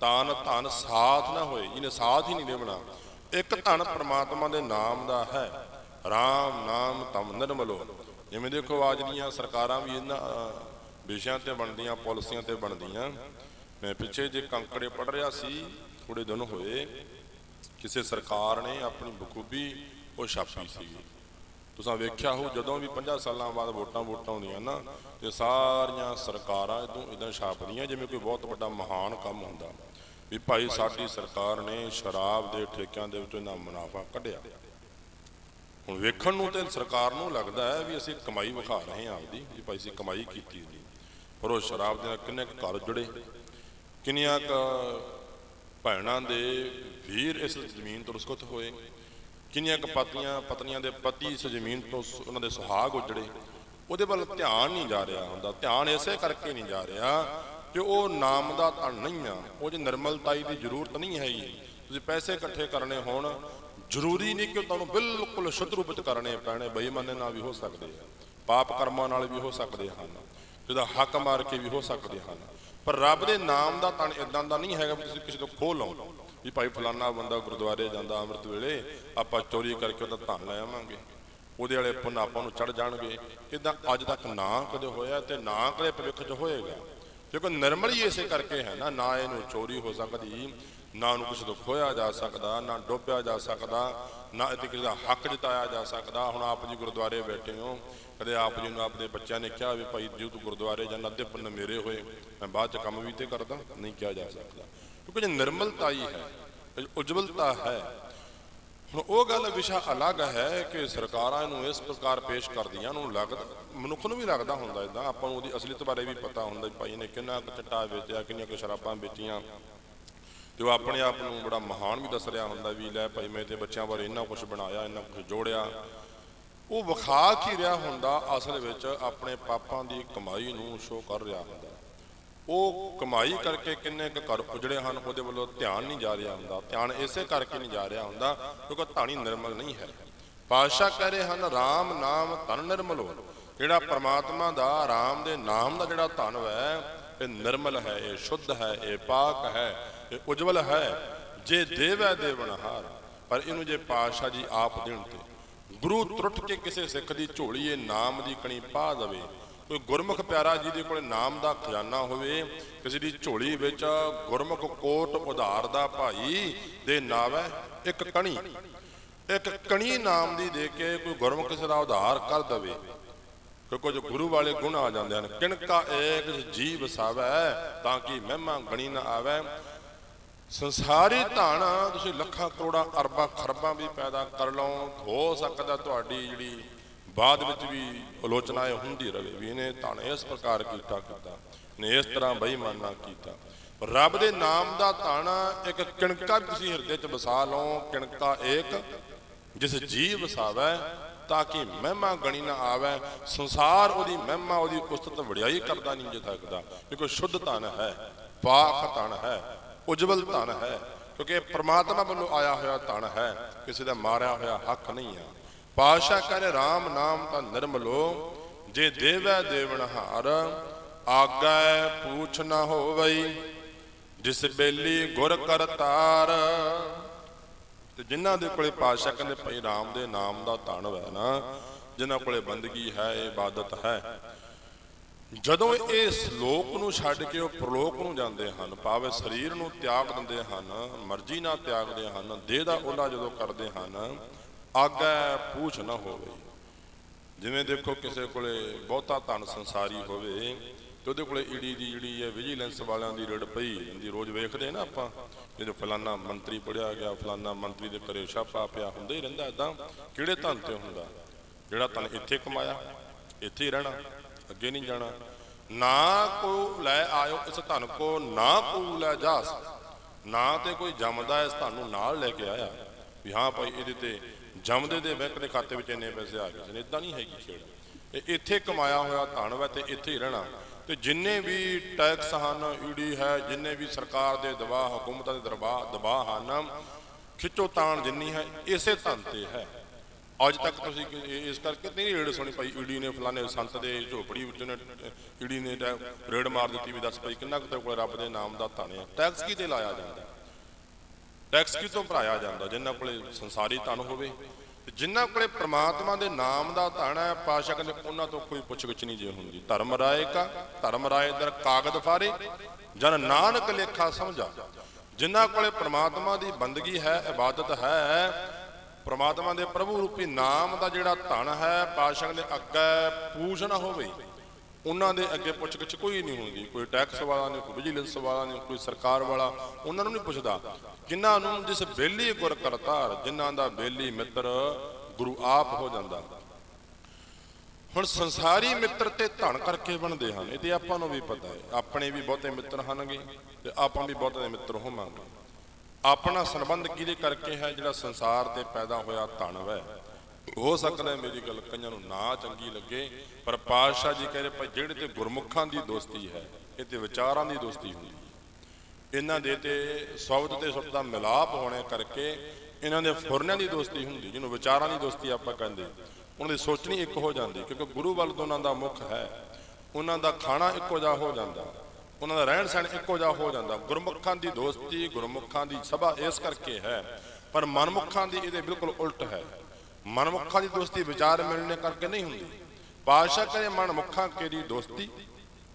ਤਾਨ ਧਨ ਸਾਥ ਨਾ ਹੋਏ। ਜਿਹਨੇ ਸਾਥ ਹੀ ਨਹੀਂ ਨਿਭਣਾ ਇੱਕ ਧਨ ਪ੍ਰਮਾਤਮਾ ਦੇ ਨਾਮ ਦਾ ਹੈ। RAM ਨਾਮ ਤਮ ਨਿਰਮਲੋ। ਜਿਵੇਂ ਦੇਖੋ ਅੱਜ ਦੀਆਂ ਸਰਕਾਰਾਂ ਵੀ ਇਹਨਾਂ ਵਿਸ਼ਿਆਂ ਤੇ ਬਣਦੀਆਂ, ਪਾਲਿਸੀਆਂ ਤੇ ਬਣਦੀਆਂ। ਮੈਂ ਪਿੱਛੇ ਜੇ ਕੰਕੜੇ ਪੜ ਰਿਹਾ ਸੀ ਥੋੜੇ ਦਿਨ ਹੋਏ, ਕਿਸੇ ਸਰਕਾਰ ਨੇ ਆਪਣੀ ਬਖੂਬੀ ਉਹ ਛਾਪੀ ਸੀ ਤੁਸੀਂ ਵੇਖਿਆ ਹੋ ਜਦੋਂ ਵੀ 50 ਸਾਲਾਂ ਬਾਅਦ ਵੋਟਾਂ ਵੋਟਾਂ ਹੁੰਦੀਆਂ ਨਾ, ਤੇ ਸਾਰੀਆਂ ਸਰਕਾਰਾਂ ਇਦੋਂ ਇਦਾਂ ਛਾਪਦੀਆਂ, ਜਿਵੇਂ ਕੋਈ ਬਹੁਤ ਵੱਡਾ ਮਹਾਨ ਕੰਮ ਹੁੰਦਾ। ਵੀ ਭਾਈ ਸਾਡੀ ਸਰਕਾਰ ਨੇ ਸ਼ਰਾਬ ਦੇ ਠੇਕਿਆਂ ਦੇ ਵਿੱਚੋਂ ਇੰਨਾ ਮੁਨਾਫਾ ਕੱਢਿਆ। ਹੁਣ ਵੇਖਣ ਨੂੰ ਤੇ ਸਰਕਾਰ ਨੂੰ ਲੱਗਦਾ ਹੈ ਵੀ ਅਸੀਂ ਕਮਾਈ ਵਿਖਾ ਰਹੇ ਹਾਂ ਆਪਦੀ, ਵੀ ਭਾਈ ਅਸੀਂ ਕਮਾਈ ਕੀਤੀ ਜੀ ਪਰ ਉਹ ਸ਼ਰਾਬ ਦੇ ਨਾਲ ਕਿੰਨੇ ਕੁ ਘਰ ਜੁੜੇ, ਕਿੰਨੀਆਂ ਕੁ ਭੈਣਾਂ ਦੇ ਵੀਰ ਇਸ ਜ਼ਮੀਨ ਤੋਂ ਰੁਸਕਤ ਹੋਏ ਕਿੰਨੀਆਂ ਕੁ ਪਤਨੀਆਂ ਪਤਨੀਆਂ ਦੇ ਪਤੀ ਇਸ ਜ਼ਮੀਨ ਤੋਂ ਸ- ਉਹਨਾਂ ਦੇ ਸੁਹਾਗ ਉਜੜੇ। ਉਹਦੇ ਵੱਲ ਧਿਆਨ ਨਹੀਂ ਜਾ ਰਿਹਾ ਹੁੰਦਾ। ਧਿਆਨ ਇਸੇ ਕਰਕੇ ਨਹੀਂ ਜਾ ਰਿਹਾ ਕਿ ਉਹ ਨਾਮ ਦਾ ਧਨ ਨਹੀਂ ਆ। ਉਹ ਜੇ ਨਿਰਮਲਤਾਈ ਦੀ ਜ਼ਰੂਰਤ ਨਹੀਂ ਹੈਗੀ। ਤੁਸੀਂ ਪੈਸੇ ਇਕੱਠੇ ਕਰਨੇ ਹੋਣ, ਜ਼ਰੂਰੀ ਨਹੀਂ ਕਿ ਤੁਹਾਨੂੰ ਬਿਲਕੁਲ ਸ਼ੁੱਧ ਰੂਪ ਵਿੱਚ ਕਰਨੇ ਪੈਣੇ। ਬੇਈਮਾਨੇ ਨਾਲ ਵੀ ਹੋ ਸਕਦੇ ਆ। ਪਾਪ ਕਰਮਾਂ ਨਾਲ ਵੀ ਹੋ ਸਕਦੇ ਹਨ। ਜਿਹਦਾ ਹੱਕ ਮਾਰ ਕੇ ਵੀ ਹੋ ਸਕਦੇ ਹਨ। ਪਰ ਰੱਬ ਦੇ ਨਾਮ ਦਾ ਤਣ ਇਦਾਂ ਦਾ ਨਹੀਂ ਹੈਗਾ ਵੀ ਤੁਸੀਂ ਕਿਸੇ ਤੋਂ ਖੋਹ ਲਓ। ਵੀ ਭਾਈ ਫਲਾਨਾ ਬੰਦਾ ਗੁਰਦੁਆਰੇ ਜਾਂਦਾ ਅੰਮ੍ਰਿਤ ਵੇਲੇ, ਆਪਾਂ ਚੋਰੀ ਕਰਕੇ ਉਹਦਾ ਧਨ ਲੈ ਆਵਾਂਗੇ। ਉਹਦੇ ਵਾਲੇ ਪੁੰਨ ਆਪਾਂ ਨੂੰ ਚੜ ਜਾਣਗੇ। ਇਦਾਂ ਅੱਜ ਤੱਕ ਨਾ ਕਦੇ ਹੋਇਆ ਤੇ ਨਾ ਕਦੇ ਭਵਿੱਖ 'ਚ ਹੋਏਗਾ। ਕਿਉਂਕਿ ਨਿਰਮਲ ਹੀ ਇਸੇ ਕਰਕੇ ਹੈ ਨਾ ਨਾ ਇਹਨੂੰ ਚੋਰੀ ਹੋ ਸਕਦੀ, ਨਾ ਉਹਨੂੰ ਕਿਸੇ ਤੋਂ ਖੋਇਆ ਜਾ ਸਕਦਾ, ਨਾ ਡੋਬਿਆ ਜਾ ਸਕਦਾ, ਨਾ ਇਹਦੇ ਕਿਸੇ ਦਾ ਹੱਕ ਜਤਾਇਆ ਜਾ ਸਕਦਾ। ਹੁਣ ਆਪ ਜੀ ਗੁਰਦੁਆਰੇ ਬੈਠੇ ਹੋ, ਕਦੇ ਆਪ ਜੀ ਨੂੰ ਆਪਣੇ ਬੱਚਿਆਂ ਨੇ ਕਿਹਾ ਵੀ ਭਾਈ ਜੇ ਤੂੰ ਗੁਰਦੁਆਰੇ ਜਾਂ ਅੱਧੇ ਪੁੰਨ ਮੇਰੇ ਹੋਏ, ਮੈਂ ਬਾਅਦ ਚ ਕੰਮ ਵੀ ਤੇ ਕਰਦਾ, ਨਹੀਂ ਕਿਹਾ ਜਾ ਸਕਦਾ। ਕਿਉਂਕਿ ਨਿਰਮਲਤਾ ਹੀ ਹੈ ਉਜਵਲਤਾ ਹੈ, ਹੁਣ ਉਹ ਗੱਲ ਵਿਸ਼ਾ ਅਲੱਗ ਹੈ ਕਿ ਸਰਕਾਰਾਂ ਨੂੰ ਇਸ ਪ੍ਰਕਾਰ ਪੇਸ਼ ਕਰਦੀਆਂ ਨੂੰ ਲੱਗਦਾ, ਮਨੁੱਖ ਨੂੰ ਵੀ ਲੱਗਦਾ ਹੁੰਦਾ ਇਦਾਂ, ਆਪਾਂ ਨੂੰ ਉਹਦੀ ਅਸਲੀਅਤ ਬਾਰੇ ਵੀ ਪਤਾ ਹੁੰਦਾ ਵੀ ਭਾਈ ਨੇ ਕਿੰਨਾ ਕੁ ਚਿੱਟਾ ਵੇਚਿਆ, ਕਿੰਨੀਆਂ ਕੁ ਸ਼ਰਾਬਾਂ ਵੇਚੀਆਂ। ਤੇ ਉਹ ਆਪਣੇ ਆਪ ਨੂੰ ਬੜਾ ਮਹਾਨ ਵੀ ਦੱਸ ਰਿਹਾ ਹੁੰਦਾ ਵੀ ਲੈ ਭਾਈ ਮੈਂ ਤੇ ਬੱਚਿਆਂ ਬਾਰੇ ਇੰਨਾ ਕੁਝ ਬਣਾਇਆ, ਇੰਨਾ ਕੁਝ ਜੋੜਿਆ। ਉਹ ਵਿਖਾ ਕੀ ਰਿਹਾ ਹੁੰਦਾ, ਅਸਲ ਵਿੱਚ ਆਪਣੇ ਪਾਪਾਂ ਦੀ ਕਮਾਈ ਨੂੰ ਸ਼ੋਅ ਕਰ ਰਿਹਾ ਹੁੰਦਾ। ਉਹ ਕਮਾਈ ਕਰਕੇ ਕਿੰਨੇ ਕੁ ਘਰ ਉਜੜੇ ਹਨ, ਉਹਦੇ ਵੱਲੋਂ ਧਿਆਨ ਨਹੀਂ ਜਾ ਰਿਹਾ ਹੁੰਦਾ। ਧਿਆਨ ਇਸੇ ਕਰਕੇ ਨਹੀਂ ਜਾ ਰਿਹਾ ਹੁੰਦਾ, ਕਿਉਂਕਿ ਧਾਣੀ ਨਿਰਮਲ ਨਹੀਂ ਹੈ। ਪਾਤਸ਼ਾਹ ਕਹਿ ਰਹੇ ਹਨ RAM ਨਾਮ ਧਨ ਹੋ ਜਿਹੜਾ ਪ੍ਰਮਾਤਮਾ ਦਾ RAM ਦੇ ਨਾਮ ਦਾ ਜਿਹੜਾ ਧਨ ਹੈ ਇਹ ਨਿਰਮਲ ਹੈ, ਇਹ ਸ਼ੁੱਧ ਹੈ, ਇਹ ਪਾਕ ਹੈ, ਇਹ ਉਜਵਲ ਹੈ। ਜੇ ਦੇਵੈ ਦੇਵਨਹਾਰ ਪਰ ਇਹਨੂੰ ਜੇ ਪਾਤਸ਼ਾਹ ਜੀ ਆਪ ਦੇਣ ਤੇ ਗੁਰੂ ਤਰੁੱਟ ਕੇ ਕਿਸੇ ਸਿੱਖ ਦੀ ਝੋਲੀ, ਇਹ ਨਾਮ ਦੀ ਕਣੀ ਪਾ ਦਵੇ ਕੋਈ ਗੁਰਮੁਖ ਪਿਆਰਾ ਜੀ ਦੇ ਕੋਲ ਨਾਮ ਦਾ ਖਜ਼ਾਨਾ ਹੋਵੇ, ਕਿਸੇ ਦੀ ਝੋਲੀ ਵਿੱਚ ਗੁਰਮੁਖ ਕੋਟ ਉਧਾਰ ਦਾ ਭਾਈ ਦੇ ਨਾਵੈ ਇੱਕ ਕਣੀ। ਇੱਕ ਕਣੀ ਨਾਮ ਦੀ ਦੇ ਕੇ ਕੋਈ ਗੁਰਮੁਖ ਕਿਸੇ ਦਾ ਉਧਾਰ ਕਰ ਦਵੇ। ਕਿ ਕੁਝ ਗੁਰੂ ਵਾਲੇ ਗੁਣ ਆ ਜਾਂਦੇ ਹਨ, ਕਿਣਕਾ ਏਕ ਜੀ ਵਸਾਵੈ ਤਾਂ ਕਿ ਮਹਿਮਾ ਗਣੀ ਨਾ ਆਵੇ। ਸੰਸਾਰੀ ਧਨ ਤੁਸੀਂ ਲੱਖਾਂ ਕਰੋੜਾਂ ਅਰਬਾਂ ਖਰਬਾਂ ਵੀ ਪੈਦਾ ਕਰ ਲਓ, ਹੋ ਸਕਦਾ ਤੁਹਾਡੀ ਜਿਹੜੀ ਬਾਅਦ ਵਿੱਚ ਵੀ ਆਲੋਚਨਾ ਇਹ ਹੁੰਦੀ ਰਵੇ ਵੀ ਇਹਨੇ ਤਾਂ ਇਸ ਪ੍ਰਕਾਰ ਕੀਤਾ ਕੀਤਾ। ਨੇ ਇਸ ਤਰ੍ਹਾਂ ਬੇਈਮਾਨਾ ਕੀਤਾ। ਰੱਬ ਦੇ ਨਾਮ ਦਾ ਤਾਣਾ ਇੱਕ ਕਿਣਕਾ ਤੁਸੀਂ ਹਿਰਦੇ 'ਚ ਵਸਾ ਲਓ, ਕਿਣਕਾ ਏਕ, ਜਿਸ ਜੀ ਵਸਾਵੇ, ਤਾਂ ਕਿ ਮਹਿਮਾ ਗਣੀ ਨਾ ਆਵੇ। ਸੰਸਾਰ ਉਹਦੀ ਮਹਿਮਾ, ਉਹਦੀ ਉਸਤਤ ਵਡਿਆਈ ਕਰਦਾ ਨਹੀਂ ਜੇ ਸਕਦਾ ਇਹ ਕੋਈ ਸ਼ੁੱਧ ਧਨ ਹੈ ਪਾਕ ਧਨ ਹੈ, ਉਜਵਲ ਧਨ ਹੈ, ਕਿਉਂਕਿ ਇਹ ਪ੍ਰਮਾਤਮਾ ਵੱਲੋਂ ਆਇਆ ਹੋਇਆ ਧਨ ਹੈ, ਕਿਸੇ ਦਾ ਮਾਰਿਆ ਹੋਇਆ ਹੱਕ ਨਹੀਂ ਹੈ ਪਾਸ਼ਾ ਕਰੇ RAM ਨਾਮ ਤਾਂ ਨਿਰਮਲੋ ਜੇ ਦੇਵੈ ਦੇਵਨਹਾਰ ਆਗੈ ਪੂਛ ਨਾ ਹੋਵਈ, ਜਿਸ ਬੇਲੀ ਗੁਰ ਕਰਤਾਰ ਤੇ ਜਿਨ੍ਹਾਂ ਦੇ ਕੋਲੇ ਪਾਤਸ਼ਾਹ ਕਹਿੰਦੇ ਭਾਈ ਰਾਮ ਦੇ ਨਾਮ ਦਾ ਧਨ ਹੈ ਨਾ, ਜਿਨ੍ਹਾਂ ਕੋਲੇ ਬੰਦਗੀ ਹੈ ਇਬਾਦਤ ਹੈ। ਜਦੋਂ ਇਹ ਸ਼ਲੋਕ ਨੂੰ ਛੱਡ ਕੇ ਉਹ ਪ੍ਰਲੋਕ ਨੂੰ ਜਾਂਦੇ ਹਨ, ਭਾਵੇਂ ਸਰੀਰ ਨੂੰ ਤਿਆਗ ਦਿੰਦੇ ਹਨ, ਮਰਜ਼ੀ ਨਾਲ ਤਿਆਗਦੇ ਹਨ, ਦੇਹ ਦਾ ਉਹਲਾ ਜਦੋਂ ਕਰਦੇ ਹਨ ਆਗੈ ਪੂਛ ਨਾ ਹੋਵੇ। ਜਿਵੇਂ ਦੇਖੋ ਕਿਸੇ ਕੋਲੇ ਬਹੁਤਾ ਧਨ ਸੰਸਾਰੀ ਹੋਵੇ, ਤੇ ਉਹਦੇ ਕੋਲੇ ਈਡੀ ਦੀ ਜਿਹੜੀ ਹੈ ਵਿਜੀਲੈਂਸ ਵਾਲਿਆਂ ਦੀ ਰੜ ਪਈ ਹੁੰਦੀ। ਰੋਜ਼ ਵੇਖਦੇ ਨਾ ਆਪਾਂ, ਜਦੋਂ ਫਲਾਨਾ ਮੰਤਰੀ ਪੜਿਆ ਗਿਆ, ਫਲਾਨਾ ਮੰਤਰੀ ਦੇ ਘਰੇ ਛਾਪਾ ਪਿਆ ਹੁੰਦਾ ਹੀ ਰਹਿੰਦਾ ਇਦਾਂ ਕਿਹੜੇ ਧਨ ਤੇ ਹੁੰਦਾ? ਜਿਹੜਾ ਧਨ ਇੱਥੇ ਕਮਾਇਆ, ਇੱਥੇ ਹੀ ਰਹਿਣਾ, ਅੱਗੇ ਨਹੀਂ ਜਾਣਾ। ਨਾ ਕੋ ਲੈ ਆਇਓ ਇਸ ਧਨ ਕੋ, ਨਾ ਕੋ ਲੈ ਜਾਸ ਨਾ ਤੇ ਕੋਈ ਜੰਮਦਾ ਇਸ ਧਨ ਨੂੰ ਨਾਲ ਲੈ ਕੇ ਆਇਆ। ਵੀ ਹਾਂ ਭਾਈ, ਇਹਦੇ ਤੇ ਜੰਮਦੇ ਦੇ ਬੈਂਕ ਦੇ ਖਾਤੇ ਵਿੱਚ ਇੰਨੇ ਪੈਸੇ ਆ ਗਏ ਨੇ ਇਦਾਂ ਨਹੀਂ ਹੈਗੀ ਖੇਡ ਇਹ ਇੱਥੇ ਕਮਾਇਆ ਹੋਇਆ ਧਨ ਵਾ ਤੇ ਇੱਥੇ ਹੀ ਰਹਿਣਾ। ਤੇ ਜਿੰਨੇ ਵੀ ਟੈਕਸ ਹਨ ਈਡੀ ਹੈ, ਜਿੰਨੇ ਵੀ ਸਰਕਾਰ ਦੇ ਦਬਾਅ, ਹਕੂਮਤਾਂ ਦੇ ਦਰਬਾਰ ਦਬਾਅ ਹਨ, ਖਿੱਚੋ ਤਾਣ ਜਿੰਨੀ ਹੈ, ਇਸੇ ਧਨ ਤੇ ਹੈ। ਅੱਜ ਤੱਕ ਤੁਸੀਂ ਇਸ ਕਰਕੇ ਨਹੀਂ ਰੇਡ ਸੁਣੀ ਭਾਈ ਈਡੀ ਨੇ ਫਲਾਣੇ ਸੰਤ ਦੇ ਝੋਪੜੀ ਵਿੱਚ ਨੇ ਈਡੀ ਨੇ ਟੈ- ਰੇਡ ਮਾਰ ਦਿੱਤੀ ਵੀ ਦੱਸ ਭਾਈ ਕਿੰਨਾ ਕੁ ਤੇਰੇ ਕੋਲ ਰੱਬ ਦੇ ਨਾਮ ਦਾ ਧਨ ਹੈ ਟੈਕਸ ਕਿਤੇ ਲਾਇਆ ਜਾਂਦਾ? ਟੈਕਸ ਕੀ ਤੋਂ ਭਰਾਇਆ ਜਾਂਦਾ, ਜਿਨ੍ਹਾਂ ਕੋਲੇ ਸੰਸਾਰੀ ਧਨ ਹੋਵੇ। ਤੇ ਜਿਨ੍ਹਾਂ ਕੋਲੇ ਪ੍ਰਮਾਤਮਾ ਦੇ ਨਾਮ ਦਾ ਧਨ ਹੈ ਪਾਸ਼ਾ ਕਹਿੰਦੇ ਉਹਨਾਂ ਤੋਂ ਕੋਈ ਪੁੱਛਗਿੱਛ ਨਹੀਂ ਜੇ ਹੁੰਦੀ। ਧਰਮ ਰਾਏ ਕਾ ਧਰਮ ਰਾਏ ਦਰ ਕਾਗਦ ਫਾਰੇ, ਜਨ ਨਾਨਕ ਲੇਖਾ ਸਮਝਾ। ਜਿਨ੍ਹਾਂ ਕੋਲੇ ਪ੍ਰਮਾਤਮਾ ਦੀ ਬੰਦਗੀ ਹੈ, ਇਬਾਦਤ ਹੈ, ਪ੍ਰਮਾਤਮਾ ਦੇ ਪ੍ਰਭੂ ਰੂਪੀ ਨਾਮ ਦਾ ਜਿਹੜਾ ਧਨ ਹੈ ਪਾਸ਼ਾ ਦੇ ਅੱਗੇ ਪੂਜ ਨਾ ਹੋਵੇ। ਉਹਨਾਂ ਦੇ ਅੱਗੇ ਪੁੱਛਗਿੱਛ ਕੋਈ ਨਹੀਂ ਹੁੰਦੀ, ਕੋਈ ਟੈਕਸ ਵਾਲਾ ਨਹੀਂ, ਕੋਈ ਵਿਜੀਲੈਂਸ ਵਾਲਾ ਨਹੀਂ, ਕੋਈ ਸਰਕਾਰ ਵਾਲਾ, ਉਹਨਾਂ ਨੂੰ ਨਹੀਂ ਪੁੱਛਦਾ। ਜਿਨ੍ਹਾਂ ਨੂੰ ਜਿਸ ਬੇਲੀ ਗੁਰ ਕਰਤਾਰ, ਜਿਨ੍ਹਾਂ ਦਾ ਬੇਲੀ ਮਿੱਤਰ ਗੁਰੂ ਆਪ ਹੋ ਜਾਂਦਾ। ਹੁਣ ਸੰਸਾਰੀ ਮਿੱਤਰ ਤੇ ਧਨ ਕਰਕੇ ਬਣਦੇ ਹਨ, ਇਹ ਤੇ ਆਪਾਂ ਨੂੰ ਵੀ ਪਤਾ ਹੈ। ਆਪਣੇ ਵੀ ਬਹੁਤੇ ਮਿੱਤਰ ਹਨਗੇ ਤੇ ਆਪਾਂ ਵੀ ਬਹੁਤੇ ਮਿੱਤਰ ਹੋਵਾਂਗੇ। ਆਪਣਾ ਸੰਬੰਧ ਕਿਹਦੇ ਕਰਕੇ ਹੈ ਜਿਹੜਾ ਸੰਸਾਰ ਤੇ ਪੈਦਾ ਹੋਇਆ ਧਨ ਵੈ? ਹੋ ਸਕਦਾ ਹੈ ਮੇਰੀ ਗੱਲ ਕਈਆਂ ਨੂੰ ਨਾ ਚੰਗੀ ਲੱਗੇ, ਪਰ ਪਾਤਸ਼ਾਹ ਜੀ ਕਹਿੰਦੇ ਭਾਈ ਜਿਹੜੇ ਤੇ ਗੁਰਮੁਖਾਂ ਦੀ ਦੋਸਤੀ ਹੈ, ਇਹ ਤੇ ਵਿਚਾਰਾਂ ਦੀ ਦੋਸਤੀ ਹੁੰਦੀ ਇਹਨਾਂ ਦੇ ਤੇ ਸ਼ਬਦ ਤੇ ਸ਼ਬਦ ਦਾ ਮਿਲਾਪ ਹੋਣੇ ਕਰਕੇ ਇਹਨਾਂ ਦੇ ਫੁਰਨਿਆਂ ਦੀ ਦੋਸਤੀ ਹੁੰਦੀ, ਜਿਹਨੂੰ ਵਿਚਾਰਾਂ ਦੀ ਦੋਸਤੀ ਆਪਾਂ ਕਹਿੰਦੇ ਉਹਨਾਂ ਦੀ ਸੋਚਣੀ ਇੱਕ ਹੋ ਜਾਂਦੀ, ਕਿਉਂਕਿ ਗੁਰੂ ਵੱਲ ਤੋਂ ਉਹਨਾਂ ਦਾ ਮੁਖ ਹੈ। ਉਹਨਾਂ ਦਾ ਖਾਣਾ ਇੱਕੋ ਜਿਹਾ ਹੋ ਜਾਂਦਾ, ਉਹਨਾਂ ਦਾ ਰਹਿਣ ਸਹਿਣ ਇੱਕੋ ਜਿਹਾ ਹੋ ਜਾਂਦਾ। ਗੁਰਮੁਖਾਂ ਦੀ ਦੋਸਤੀ, ਗੁਰਮੁਖਾਂ ਦੀ ਸਭਾ ਇਸ ਕਰਕੇ ਹੈ, ਪਰ ਮਨਮੁਖਾਂ ਦੀ ਇਹਦੇ ਬਿਲਕੁਲ ਉਲਟ ਹੈ। ਮਨਮੁੱਖਾਂ ਦੀ ਦੋਸਤੀ ਵਿਚਾਰ ਮਿਲਣੇ ਕਰਕੇ ਨਹੀਂ ਹੁੰਦੀ। ਪਾਸ਼ਾ ਕਰੇ ਮਨਮੁਖਾਂ ਕੇਰੀ ਦੋਸਤੀ,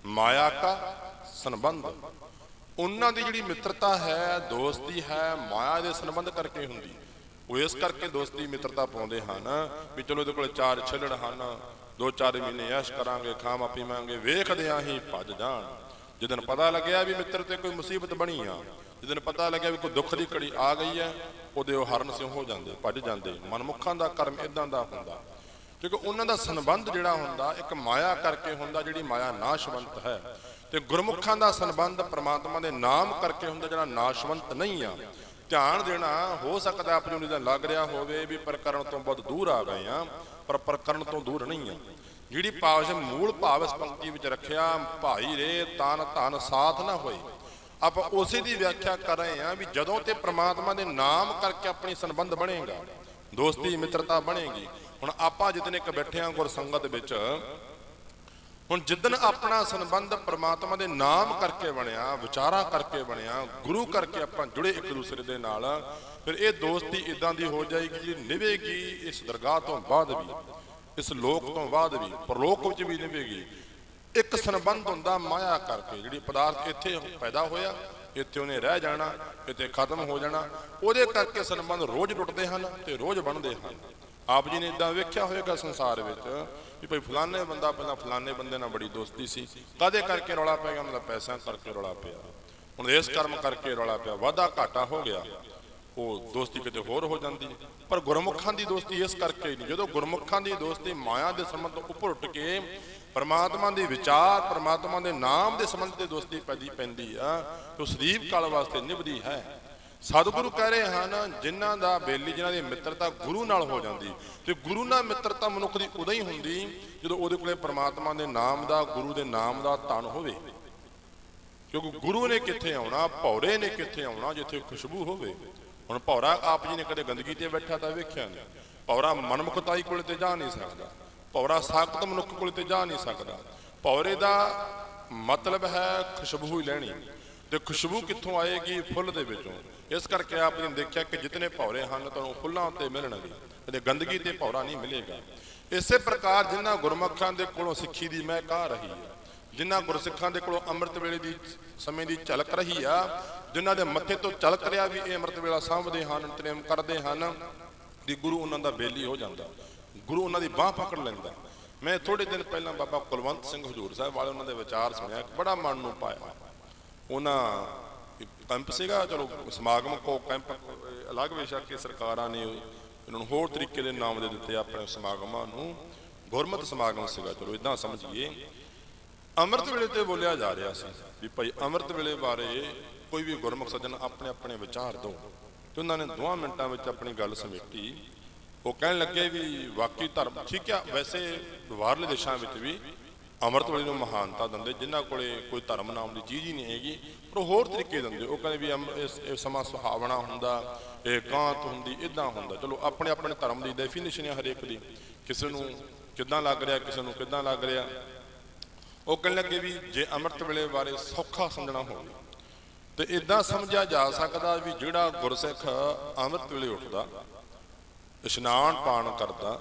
ਮਾਇਆ ਕਾ ਸੰਬੰਧ। ਉਹਨਾਂ ਦੀ ਜਿਹੜੀ ਮਿੱਤਰਤਾ ਹੈ, ਦੋਸਤੀ ਹੈ, ਮਾਇਆ ਦੇ ਸੰਬੰਧ ਕਰਕੇ ਹੁੰਦੀ। ਉਹ ਇਸ ਕਰਕੇ ਦੋਸਤੀ ਮਿੱਤਰਤਾ ਪਾਉਂਦੇ ਹਨ ਵੀ ਚਲੋ ਇਹਦੇ ਕੋਲ ਚਾਰ ਛਿੱਲੜ ਹਨ, ਦੋ ਚਾਰ ਮਹੀਨੇ ਐਸ਼ ਕਰਾਂਗੇ, ਖਾਵਾਂ ਪੀਵਾਂਗੇ ਵੇਖਦਿਆਂ ਹੀ ਭੱਜ ਜਾਣ। ਜਦੋਂ ਪਤਾ ਲੱਗਿਆ ਵੀ ਮਿੱਤਰ ਤੇ ਕੋਈ ਮੁਸੀਬਤ ਬਣੀ ਆ ਜਦੋਂ ਪਤਾ ਲੱਗਿਆ ਵੀ ਕੋਈ ਦੁੱਖ ਦੀ ਘੜੀ ਆ ਗਈ ਹੈ ਉਹਦੇ ਉਹ ਹਰਨ ਸਿਉ ਹੋ ਜਾਂਦੇ, ਭੱਜ ਜਾਂਦੇ, ਮਨਮੁੱਖਾਂ ਦਾ ਕਰਮ ਇਦਾਂ ਦਾ ਹੁੰਦਾ। ਕਿਉਂਕਿ ਉਹਨਾਂ ਦਾ ਸੰਬੰਧ ਜਿਹੜਾ ਹੁੰਦਾ, ਇੱਕ ਮਾਇਆ ਕਰਕੇ ਹੁੰਦਾ, ਜਿਹੜੀ ਮਾਇਆ ਨਾਸ਼ਵੰਤ ਹੈ। ਤੇ ਗੁਰਮੁਖਾਂ ਦਾ ਸੰਬੰਧ ਪ੍ਰਮਾਤਮਾ ਦੇ ਨਾਮ ਕਰਕੇ ਹੁੰਦਾ, ਜਿਹੜਾ ਨਾਸ਼ਵੰਤ ਨਹੀਂ ਆ। ਧਿਆਨ ਦੇਣਾ, ਹੋ ਸਕਦਾ ਆਪ ਨੂੰ ਜਿਹਦਾ ਲੱਗ ਰਿਹਾ ਹੋਵੇ ਵੀ ਪ੍ਰਕਰਨ ਤੋਂ ਬਹੁਤ ਦੂਰ ਆ ਗਏ ਆ, ਪਰ ਪ੍ਰਕਰਨ ਤੋਂ ਦੂਰ ਨਹੀਂ ਆ। ਜਿਹੜੀ ਪਾਵਸ਼ ਮੂਲ ਭਾਵ ਇਸ ਪੰਕਤੀ ਵਿੱਚ ਰੱਖਿਆ, ਭਾਈ ਰੇ, ਤਨ ਧਨ ਸਾਥ ਨਾ ਹੋਏ। ਆਪਾਂ ਉਸੇ ਦੀ ਵਿਆਖਿਆ ਕਰ ਰਹੇ ਹਾਂ ਵੀ ਜਦੋਂ ਤੇ ਪ੍ਰਮਾਤਮਾ ਦੇ ਨਾਮ ਕਰਕੇ ਆਪਣੀ ਸੰਬੰਧ ਬਣੇਗਾ, ਦੋਸਤੀ, ਮਿੱਤਰਤਾ ਬਣੇਗੀ। ਹੁਣ ਆਪਾਂ ਜਿਤਨੇ ਕ ਬੈਠੇ ਆ ਗੁਰ ਵਿੱਚ, ਹੁਣ ਜਿੱਦਨ ਆਪਣਾ ਸੰਬੰਧ ਪ੍ਰਮਾਤਮਾ ਦੇ ਨਾਮ ਕਰਕੇ ਬਣਿਆ, ਵਿਚਾਰਾਂ ਕਰਕੇ ਬਣਿਆ, ਗੁਰੂ ਕਰਕੇ ਆਪਾਂ ਜੁੜੇ ਇੱਕ ਦੂਸਰੇ ਦੇ ਨਾਲ, ਫਿਰ ਇਹ ਦੋਸਤੀ ਇਦਾਂ ਦੀ ਹੋ ਜਾਏਗੀ ਜਿਹੜੀ ਨਿਵੇਗੀ ਇਸ ਦਰਗਾਹ ਤੋਂ ਬਾਅਦ ਵੀ, ਇਸ ਲੋਕ ਤੋਂ ਬਾਅਦ ਵੀ, ਪਰਲੋਕ ਵਿੱਚ ਵੀ ਨਿਵੇਗੀ। ਇੱਕ ਸੰਬੰਧ ਹੁੰਦਾ ਮਾਇਆ ਕਰਕੇ, ਜਿਹੜੀ ਪਦਾਰਥ ਇੱਥੇ ਪੈਦਾ ਹੋਇਆ, ਇੱਥੇ ਉਹਨੇ ਰਹਿ ਜਾਣਾ, ਇੱਥੇ ਖਤਮ ਹੋ ਜਾਣਾ, ਉਹਦੇ ਕਰਕੇ ਸੰਬੰਧ ਰੋਜ਼ ਟੁੱਟਦੇ ਹਨ ਤੇ ਰੋਜ਼ ਬਣਦੇ ਹਨ। ਆਪ ਜੀ ਨੇ ਇਦਾਂ ਵੇਖਿਆ ਹੋਵੇਗਾ ਸੰਸਾਰ ਵਿੱਚ ਵੀ ਭਾਈ ਫਲਾਣੇ ਬੰਦਾ ਪਹਿਲਾਂ ਫਲਾਣੇ ਬੰਦੇ ਨਾਲ ਬੜੀ ਦੋਸਤੀ ਸੀ ਕਦੇ ਕਰਕੇ ਰੌਲਾ ਪੈ ਗਿਆ? ਉਹਨਾਂ ਦਾ ਪੈਸਾ ਕਰਕੇ ਰੌਲਾ ਪਿਆ। ਹੁਣ ਇਸ ਕਰਮ ਕਰਕੇ ਰੌਲਾ ਪਿਆ, ਵਾਧਾ ਘਾਟਾ ਹੋ ਗਿਆ, ਉਹ ਦੋਸਤੀ ਕਿਤੇ ਹੋਰ ਹੋ ਜਾਂਦੀ। ਪਰ ਗੁਰਮੁਖਾਂ ਦੀ ਦੋਸਤੀ ਇਸ ਕਰਕੇ ਨਹੀਂ। ਜਦੋਂ ਗੁਰਮੁਖਾਂ ਦੀ ਦੋਸਤੀ ਮਾਇਆ ਦੇ ਸੰਬੰਧ ਉੱਪਰ ਉੱਠ ਕੇ ਪਰਮਾਤਮਾ ਦੇ ਵਿਚਾਰ, ਪਰਮਾਤਮਾ ਦੇ ਨਾਮ ਦੇ ਸੰਬੰਧ ਤੇ ਦੋਸਤੀ ਪੈਦੀ ਪੈਂਦੀ ਆ ਉਹ ਸਦੀਪ ਕਾਲ ਵਾਸਤੇ ਨਿਭਦੀ ਹੈ। ਸਤਿਗੁਰੂ ਕਹਿ ਰਹੇ ਹਨ, ਜਿਨ੍ਹਾਂ ਦਾ ਬੇਲੀ, ਜਿਨ੍ਹਾਂ ਦੀ ਮਿੱਤਰਤਾ ਗੁਰੂ ਨਾਲ ਹੋ ਜਾਂਦੀ, ਤੇ ਗੁਰੂ ਨਾਲ ਮਿੱਤਰਤਾ ਮਨੁੱਖ ਦੀ ਉਦੋਂ ਹੀ ਹੁੰਦੀ, ਜਦੋਂ ਉਹਦੇ ਕੋਲੇ ਪਰਮਾਤਮਾ ਦੇ ਨਾਮ ਦਾ, ਗੁਰੂ ਦੇ ਨਾਮ ਦਾ ਤਨ ਹੋਵੇ। ਕਿਉਂਕਿ ਗੁਰੂ ਨੇ ਕਿੱਥੇ ਆਉਣਾ, ਭੌਰੇ ਨੇ ਕਿੱਥੇ ਆਉਣਾ, ਜਿੱਥੇ ਖੁਸ਼ਬੂ ਹੋਵੇ। ਹੁਣ ਭੌਰਾ ਆਪ ਜੀ ਨੇ ਕਦੇ ਗੰਦਗੀ ਤੇ ਬੈਠਾ ਤਾਂ ਵੇਖਿਆ ਨਹੀਂ। ਭੌਰਾ ਮਨਮੁਖਤਾਈ ਕੋਲ ਤੇ ਜਾ ਨਹੀਂ ਸਕਦਾ। ਭੌਰਾ ਸਾਖਤ ਮਨੁੱਖ ਕੋਲ ਤੇ ਜਾ ਨਹੀਂ ਸਕਦਾ। ਭੌਰੇ ਦਾ ਮਤਲਬ ਹੈ ਖੁਸ਼ਬੂ ਹੀ ਲੈਣੀ। ਤੇ ਖੁਸ਼ਬੂ ਕਿੱਥੋਂ ਆਏਗੀ? ਫੁੱਲ ਦੇ ਵਿੱਚੋਂ। ਇਸ ਕਰਕੇ ਆਪ ਨੇ ਦੇਖਿਆ ਕਿ ਜਿਤਨੇ ਭੌਰੇ ਹਨ ਤੁਹਾਨੂੰ ਫੁੱਲਾਂ ਉੱਤੇ ਮਿਲਣਗੇ। ਕਦੇ ਗੰਦਗੀ ਤੇ ਭੌਰਾ ਨਹੀਂ ਮਿਲੇਗਾ। ਇਸੇ ਪ੍ਰਕਾਰ ਜਿਨ੍ਹਾਂ ਗੁਰਮੁਖਾਂ ਦੇ ਕੋਲੋਂ ਸਿੱਖੀ ਦੀ ਮਹਿਕ ਆ ਰਹੀ ਹੈ, ਜਿਨ੍ਹਾਂ ਗੁਰਸਿੱਖਾਂ ਦੇ ਕੋਲੋਂ ਅੰਮ੍ਰਿਤ ਵੇਲੇ ਦੀ ਸਮੇਂ ਦੀ ਝਲਕ ਰਹੀ ਆ, ਜਿਨ੍ਹਾਂ ਦੇ ਮੱਥੇ ਤੋਂ ਝਲਕ ਰਿਹਾ ਵੀ ਇਹ ਅੰਮ੍ਰਿਤ ਵੇਲਾ ਸਾਂਭਦੇ ਹਨ ਨਿਤਨੇਮ ਕਰਦੇ ਹਨ ਦੀ ਗੁਰੂ ਉਹਨਾਂ ਦਾ ਬੇਲੀ ਹੋ ਜਾਂਦਾ। ਗੁਰੂ ਉਹਨਾਂ ਦੀ ਬਾਹ ਪਕੜ ਲੈਂਦਾ। ਮੈਂ ਥੋੜੇ ਦਿਨ ਪਹਿਲਾਂ ਬਾਬਾ ਕੁਲਵੰਤ ਸਿੰਘ ਹਜੂਰ ਸਾਹਿਬ ਵਾਲੇ ਉਹਨਾਂ ਦੇ ਵਿਚਾਰ ਸੁਣਿਆ, ਇੱਕ ਬੜਾ ਮਨ ਨੂੰ ਪਾਇਆ। ਉਹਨਾਂ ਕੈਂਪ ਸੀਗਾ, ਚਲੋ ਸਮਾਗਮ ਕੋ ਕੈਂਪ, ਅਲੱਗ ਵਿਸ਼ਾ ਕਿ ਸਰਕਾਰਾਂ ਨੇ ਇਹਨਾਂ ਨੂੰ ਹੋਰ ਤਰੀਕੇ ਦੇ ਨਾਮ ਦੇ ਦਿੱਤੇ ਆਪਣੇ ਸਮਾਗਮਾਂ ਨੂੰ। ਗੁਰਮਤਿ ਸਮਾਗਮ ਸੀਗਾ, ਚਲੋ ਇਦਾਂ ਸਮਝੀਏ। ਅੰਮ੍ਰਿਤ ਵੇਲੇ ਤੇ ਬੋਲਿਆ ਜਾ ਰਿਹਾ ਸੀ ਵੀ ਭਾਈ ਅੰਮ੍ਰਿਤ ਵੇਲੇ ਬਾਰੇ ਕੋਈ ਵੀ ਗੁਰਮੁਖ ਸੱਜਣ ਆਪਣੇ ਆਪਣੇ ਵਿਚਾਰ ਦਿਓ ਤੇ ਉਹਨਾਂ ਨੇ ਦੋਹਾਂ ਮਿੰਟਾਂ ਵਿੱਚ ਆਪਣੀ ਗੱਲ ਸਮੇਟੀ। ਉਹ ਕਹਿਣ ਲੱਗੇ ਵੀ ਵਾਕਈ ਧਰਮ, ਠੀਕ ਆ, ਵੈਸੇ ਬਾਹਰਲੇ ਦੇਸ਼ਾਂ ਵਿੱਚ ਵੀ ਅੰਮ੍ਰਿਤ ਵੇਲੇ ਨੂੰ ਮਹਾਨਤਾ ਦਿੰਦੇ, ਜਿਨ੍ਹਾਂ ਕੋਲੇ ਕੋਈ ਧਰਮ ਨਾਮ ਦੀ ਚੀਜ਼ ਹੀ ਨਹੀਂ ਹੈਗੀ, ਪਰ ਉਹ ਹੋਰ ਤਰੀਕੇ ਦਿੰਦੇ, ਉਹ ਕਹਿੰਦੇ ਵੀ ਅੰਮ- ਇਸ, ਇਹ ਸਮਾਂ ਸੁਹਾਵਣਾ ਹੁੰਦਾ, ਇਹ ਹੁੰਦੀ ਇਦਾਂ ਹੁੰਦਾ, ਚਲੋ ਆਪਣੇ ਆਪਣੇ ਧਰਮ ਦੀ ਡੈਫੀਨੇਸ਼ਨ ਹੈ ਹਰੇਕ ਦੀ, ਕਿਸੇ ਨੂੰ ਕਿੱਦਾਂ ਲੱਗ ਰਿਹਾ, ਕਿਸੇ ਨੂੰ ਕਿੱਦਾਂ ਲੱਗ ਰਿਹਾ। ਉਹ ਕਹਿਣ ਲੱਗੇ ਵੀ ਜੇ ਅੰਮ੍ਰਿਤ ਵੇਲੇ ਬਾਰੇ ਸੌਖਾ ਸਮਝਣਾ ਹੋਵੇ, ਤੇ ਇਦਾਂ ਸਮਝਿਆ ਜਾ ਸਕਦਾ ਵੀ ਜਿਹੜਾ ਗੁਰਸਿੱਖ ਅੰਮ੍ਰਿਤ ਵੇਲੇ ਉੱਠਦਾ ਇਸ਼ਨਾਨ ਪਾਣ ਕਰਦਾ